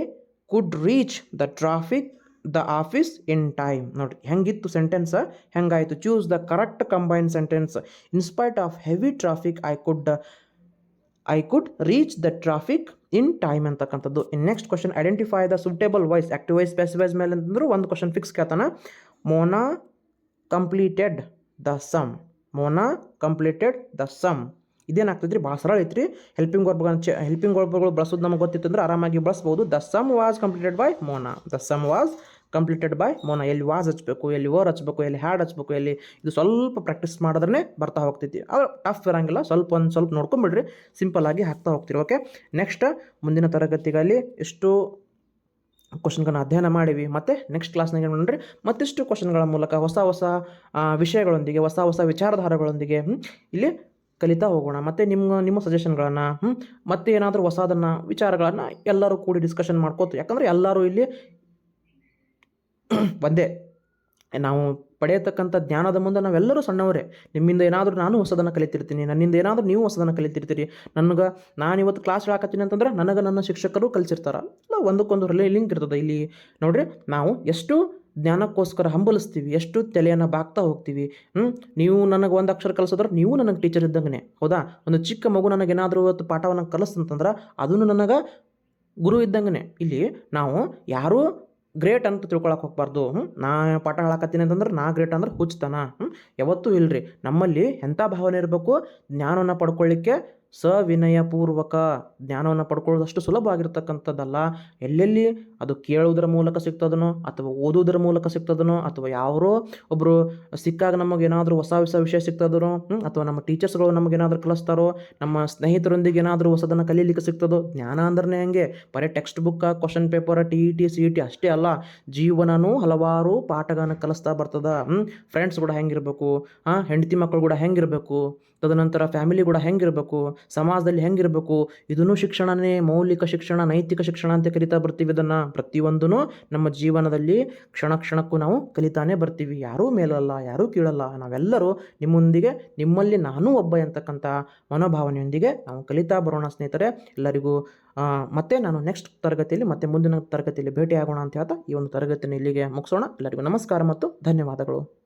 could reach the traffic the office in time ನೋಡಿರಿ ಹೆಂಗಿತ್ತು sentence ಹೆಂಗಾಯಿತು? Choose the correct combine sentence in spite of heavy traffic I could I could reach the traffic in time ಅಂತಕ್ಕಂಥದ್ದು. In next question identify the suitable voice active voice passive voice ಮೇಲೆ ಅಂತಂದ್ರೆ ಒಂದು question fix ಕೇಳ್ತಾನೆ. Mona completed the sum Mona completed the sum ಇದೇನಾಗ್ತದೆ ರೀ ಭಾಳ ಸರಳ ಐತ್ರಿ. Helping ವರ್ಬ್ಗಳನ್ನು ಚೆ ಹೆಲ್ಪಿಂಗ್ ವರ್ಬ್ಗಳು ಬಳಸೋದು ನಮಗೆ ಗೊತ್ತಿತ್ತಂದ್ರೆ ಆರಾಮಾಗಿ ಬಳಸ್ಬೋದು. The sum was completed by Mona the sum was completed by Mona ಎಲ್ಲಿ ವಾಸ್ ಹಚ್ಬೇಕು, ಎಲ್ಲಿ ಓರ್ ಹಚ್ಬೇಕು, ಎಲ್ಲಿ ಹ್ಯಾಡ್ ಹಚ್ಬೇಕು, ಎಲ್ಲಿ ಇದು ಸ್ವಲ್ಪ ಪ್ರಾಕ್ಟೀಸ್ ಮಾಡಿದ್ರೆ ಬರ್ತಾ ಹೋಗ್ತೈತಿ. ಅದು ಟಫ್ ಇರೋಂಗಿಲ್ಲ. ಸ್ವಲ್ಪ ಒಂದು ಸ್ವಲ್ಪ ನೋಡ್ಕೊಂಬಿಡ್ರಿ. ಸಿಂಪಲ್ ಆಗಿ ಹಾಕ್ತಾ ಹೋಗ್ತೀರಿ. ಓಕೆ ನೆಕ್ಸ್ಟ್ ಮುಂದಿನ ತರಗತಿಗಳಲ್ಲಿ ಎಷ್ಟು ಕ್ವಶನ್ಗಳನ್ನ ಅಧ್ಯಯನ ಮಾಡಿವಿ. ಮತ್ತು ನೆಕ್ಸ್ಟ್ ಕ್ಲಾಸ್ನಾಗ ಏನು ಮಾಡ್ರಿ ಮತ್ತಿಷ್ಟು ಕ್ವಶನ್ಗಳ ಮೂಲಕ ಹೊಸ ಹೊಸ ವಿಷಯಗಳೊಂದಿಗೆ, ಹೊಸ ಹೊಸ ವಿಚಾರಧಾರೆಗಳೊಂದಿಗೆ ಇಲ್ಲಿ ಕಲಿತಾ ಹೋಗೋಣ, ಮತ್ತು ನಿಮ್ಮ ನಿಮ್ಮ ಸಜೆಷನ್ಗಳನ್ನು ಹ್ಞೂ ಮತ್ತೆ ಏನಾದರೂ ಹೊಸದನ್ನು, ವಿಚಾರಗಳನ್ನು ಎಲ್ಲರೂ ಕೂಡಿ ಡಿಸ್ಕಷನ್ ಮಾಡ್ಕೋತು. ಯಾಕಂದರೆ ಎಲ್ಲರೂ ಇಲ್ಲಿ [CLEARS THROAT] ಒಂದೇ. ನಾವು ಪಡೆಯತಕ್ಕಂಥ ಜ್ಞಾನದ ಮುಂದೆ ನಾವೆಲ್ಲರೂ ಸಣ್ಣವರೇ. ನಿಮ್ಮಿಂದ ಏನಾದರೂ ನಾನು ಹೊಸದನ್ನು ಕಲಿತಿರ್ತೀನಿ, ನನ್ನಿಂದ ಏನಾದರೂ ನೀವು ಹೊಸದನ್ನು ಕಲಿತಿರ್ತೀರಿ. ನನಗೆ ನಾನು ಇವತ್ತು ಕ್ಲಾಸ್ ಹಾಕತ್ತೀನಿ ಅಂತಂದ್ರೆ ನನಗೆ ನನ್ನ ಶಿಕ್ಷಕರು ಕಲಿಸಿರ್ತಾರೆ. ಇಲ್ಲ ಒಂದಕ್ಕೊಂದು ಲಿಂಕ್ ಇರ್ತದೆ. ಇಲ್ಲಿ ನೋಡಿರಿ, ನಾವು ಎಷ್ಟು ಜ್ಞಾನಕ್ಕೋಸ್ಕರ ಹಂಬಲಿಸ್ತೀವಿ, ಎಷ್ಟು ತಲೆಯನ್ನು ಬಾಗ್ತಾ ಹೋಗ್ತೀವಿ ಹ್ಞೂ ನೀವು ನನಗೆ ಒಂದು ಅಕ್ಷರ ಕಲಿಸಿದ್ರೆ ನೀವು ನನಗೆ ಟೀಚರ್ ಇದ್ದಂಗೆ ಹೌದಾ? ಒಂದು ಚಿಕ್ಕ ಮಗು ನನಗೆ ಏನಾದರೂ ಇವತ್ತು ಪಾಠವನ್ನು ಕಲಿಸ್ತಂತಂದ್ರೆ ಅದನ್ನು ನನಗೆ ಗುರು ಇದ್ದಂಗೆ ಇಲ್ಲಿ ನಾವು ಯಾರೂ ಗ್ರೇಟ್ ಅಂತ ತಿಳ್ಕೊಳಕ್ಕೆ ಹೋಗ್ಬಾರ್ದು ಹ್ಞೂ ನಾ ಪಾಠ ಹೇಳಕತ್ತೀನಿ ಅಂತಂದ್ರೆ ನಾ ಗ್ರೇಟ್ ಅಂದ್ರೆ ಹುಚ್ಚತನ ಹ್ಞೂ ಯಾವತ್ತೂ ಇಲ್ಲರಿ ನಮ್ಮಲ್ಲಿ ಎಂಥ ಭಾವನೆ ಇರಬೇಕು? ಜ್ಞಾನವನ್ನು ಪಡ್ಕೊಳ್ಳಿಕ್ಕೆ ಸವಿನಯಪೂರ್ವಕ ಜ್ಞಾನವನ್ನು ಪಡ್ಕೊಳ್ಳೋದಷ್ಟು ಸುಲಭವಾಗಿರ್ತಕ್ಕಂಥದ್ದಲ್ಲ ಎಲ್ಲೆಲ್ಲಿ ಅದು ಕೇಳುವುದರ ಮೂಲಕ ಸಿಗ್ತದನೋ ಅಥವಾ ಓದುವುದರ ಮೂಲಕ ಸಿಗ್ತದನೋ ಅಥವಾ ಯಾರೋ ಒಬ್ಬರು ಸಿಕ್ಕಾಗ ನಮಗೆ ಏನಾದರೂ ಹೊಸ ಹೊಸ ವಿಷಯ ಸಿಗ್ತದನೋ? ಅಥವಾ ನಮ್ಮ ಟೀಚರ್ಸ್ಗಳು ನಮಗೇನಾದರೂ ಕಲಿಸ್ತಾರೋ, ನಮ್ಮ ಸ್ನೇಹಿತರೊಂದಿಗೆ ಏನಾದರೂ ಹೊಸದನ್ನು ಕಲೀಲಿಕ್ಕೆ ಸಿಗ್ತದೋ, ಜ್ಞಾನ ಅಂದ್ರೆ ಹೆಂಗೆ? ಬರೀ ಟೆಕ್ಸ್ಟ್ ಬುಕ್ಕ, question paper, T E T, C E T ಅಷ್ಟೇ ಅಲ್ಲ. ಜೀವನನೂ ಹಲವಾರು ಪಾಠಗಳನ್ನು ಕಲಿಸ್ತಾ ಬರ್ತದ. ಫ್ರೆಂಡ್ಸ್ ಕೂಡ ಹೆಂಗಿರಬೇಕು ಹಾಂ ಹೆಂಡತಿ ಮಕ್ಕಳು ಕೂಡ ಹೆಂಗಿರಬೇಕು. ತದನಂತರ ಫ್ಯಾಮಿಲಿ ಕೂಡ ಹೆಂಗಿರಬೇಕು, ಸಮಾಜದಲ್ಲಿ ಹೆಂಗಿರಬೇಕು, ಇದನ್ನು ಶಿಕ್ಷಣನೇ, ಮೌಲಿಕ ಶಿಕ್ಷಣ, ನೈತಿಕ ಶಿಕ್ಷಣ ಅಂತ ಕರಿತಾ ಬರ್ತೀವಿ ಇದನ್ನು. ಪ್ರತಿಯೊಂದೂ ನಮ್ಮ ಜೀವನದಲ್ಲಿ ಕ್ಷಣ ಕ್ಷಣಕ್ಕೂ ನಾವು ಕಲಿತಾನೆ ಬರ್ತೀವಿ. ಯಾರೂ ಮೇಲಲ್ಲ, ಯಾರೂ ಕೀಳಲ್ಲ. ನಾವೆಲ್ಲರೂ ನಿಮ್ಮೊಂದಿಗೆ, ನಿಮ್ಮಲ್ಲಿ ನಾನೂ ಒಬ್ಬ ಎಂತಕ್ಕಂಥ ಮನೋಭಾವನೆಯೊಂದಿಗೆ ನಾವು ಕಲಿತಾ ಬರೋಣ ಸ್ನೇಹಿತರೆ. ಎಲ್ಲರಿಗೂ ಮತ್ತೆ ನಾನು ನೆಕ್ಸ್ಟ್ ತರಗತಿಯಲ್ಲಿ, ಮತ್ತೆ ಮುಂದಿನ ತರಗತಿಯಲ್ಲಿ ಭೇಟಿಯಾಗೋಣ ಅಂತ ಹೇಳ್ತಾ ಈ ಒಂದು ತರಗತಿಯನ್ನು ಇಲ್ಲಿಗೆ ಮುಗಿಸೋಣ. ಎಲ್ಲರಿಗೂ ನಮಸ್ಕಾರ ಮತ್ತು ಧನ್ಯವಾದಗಳು.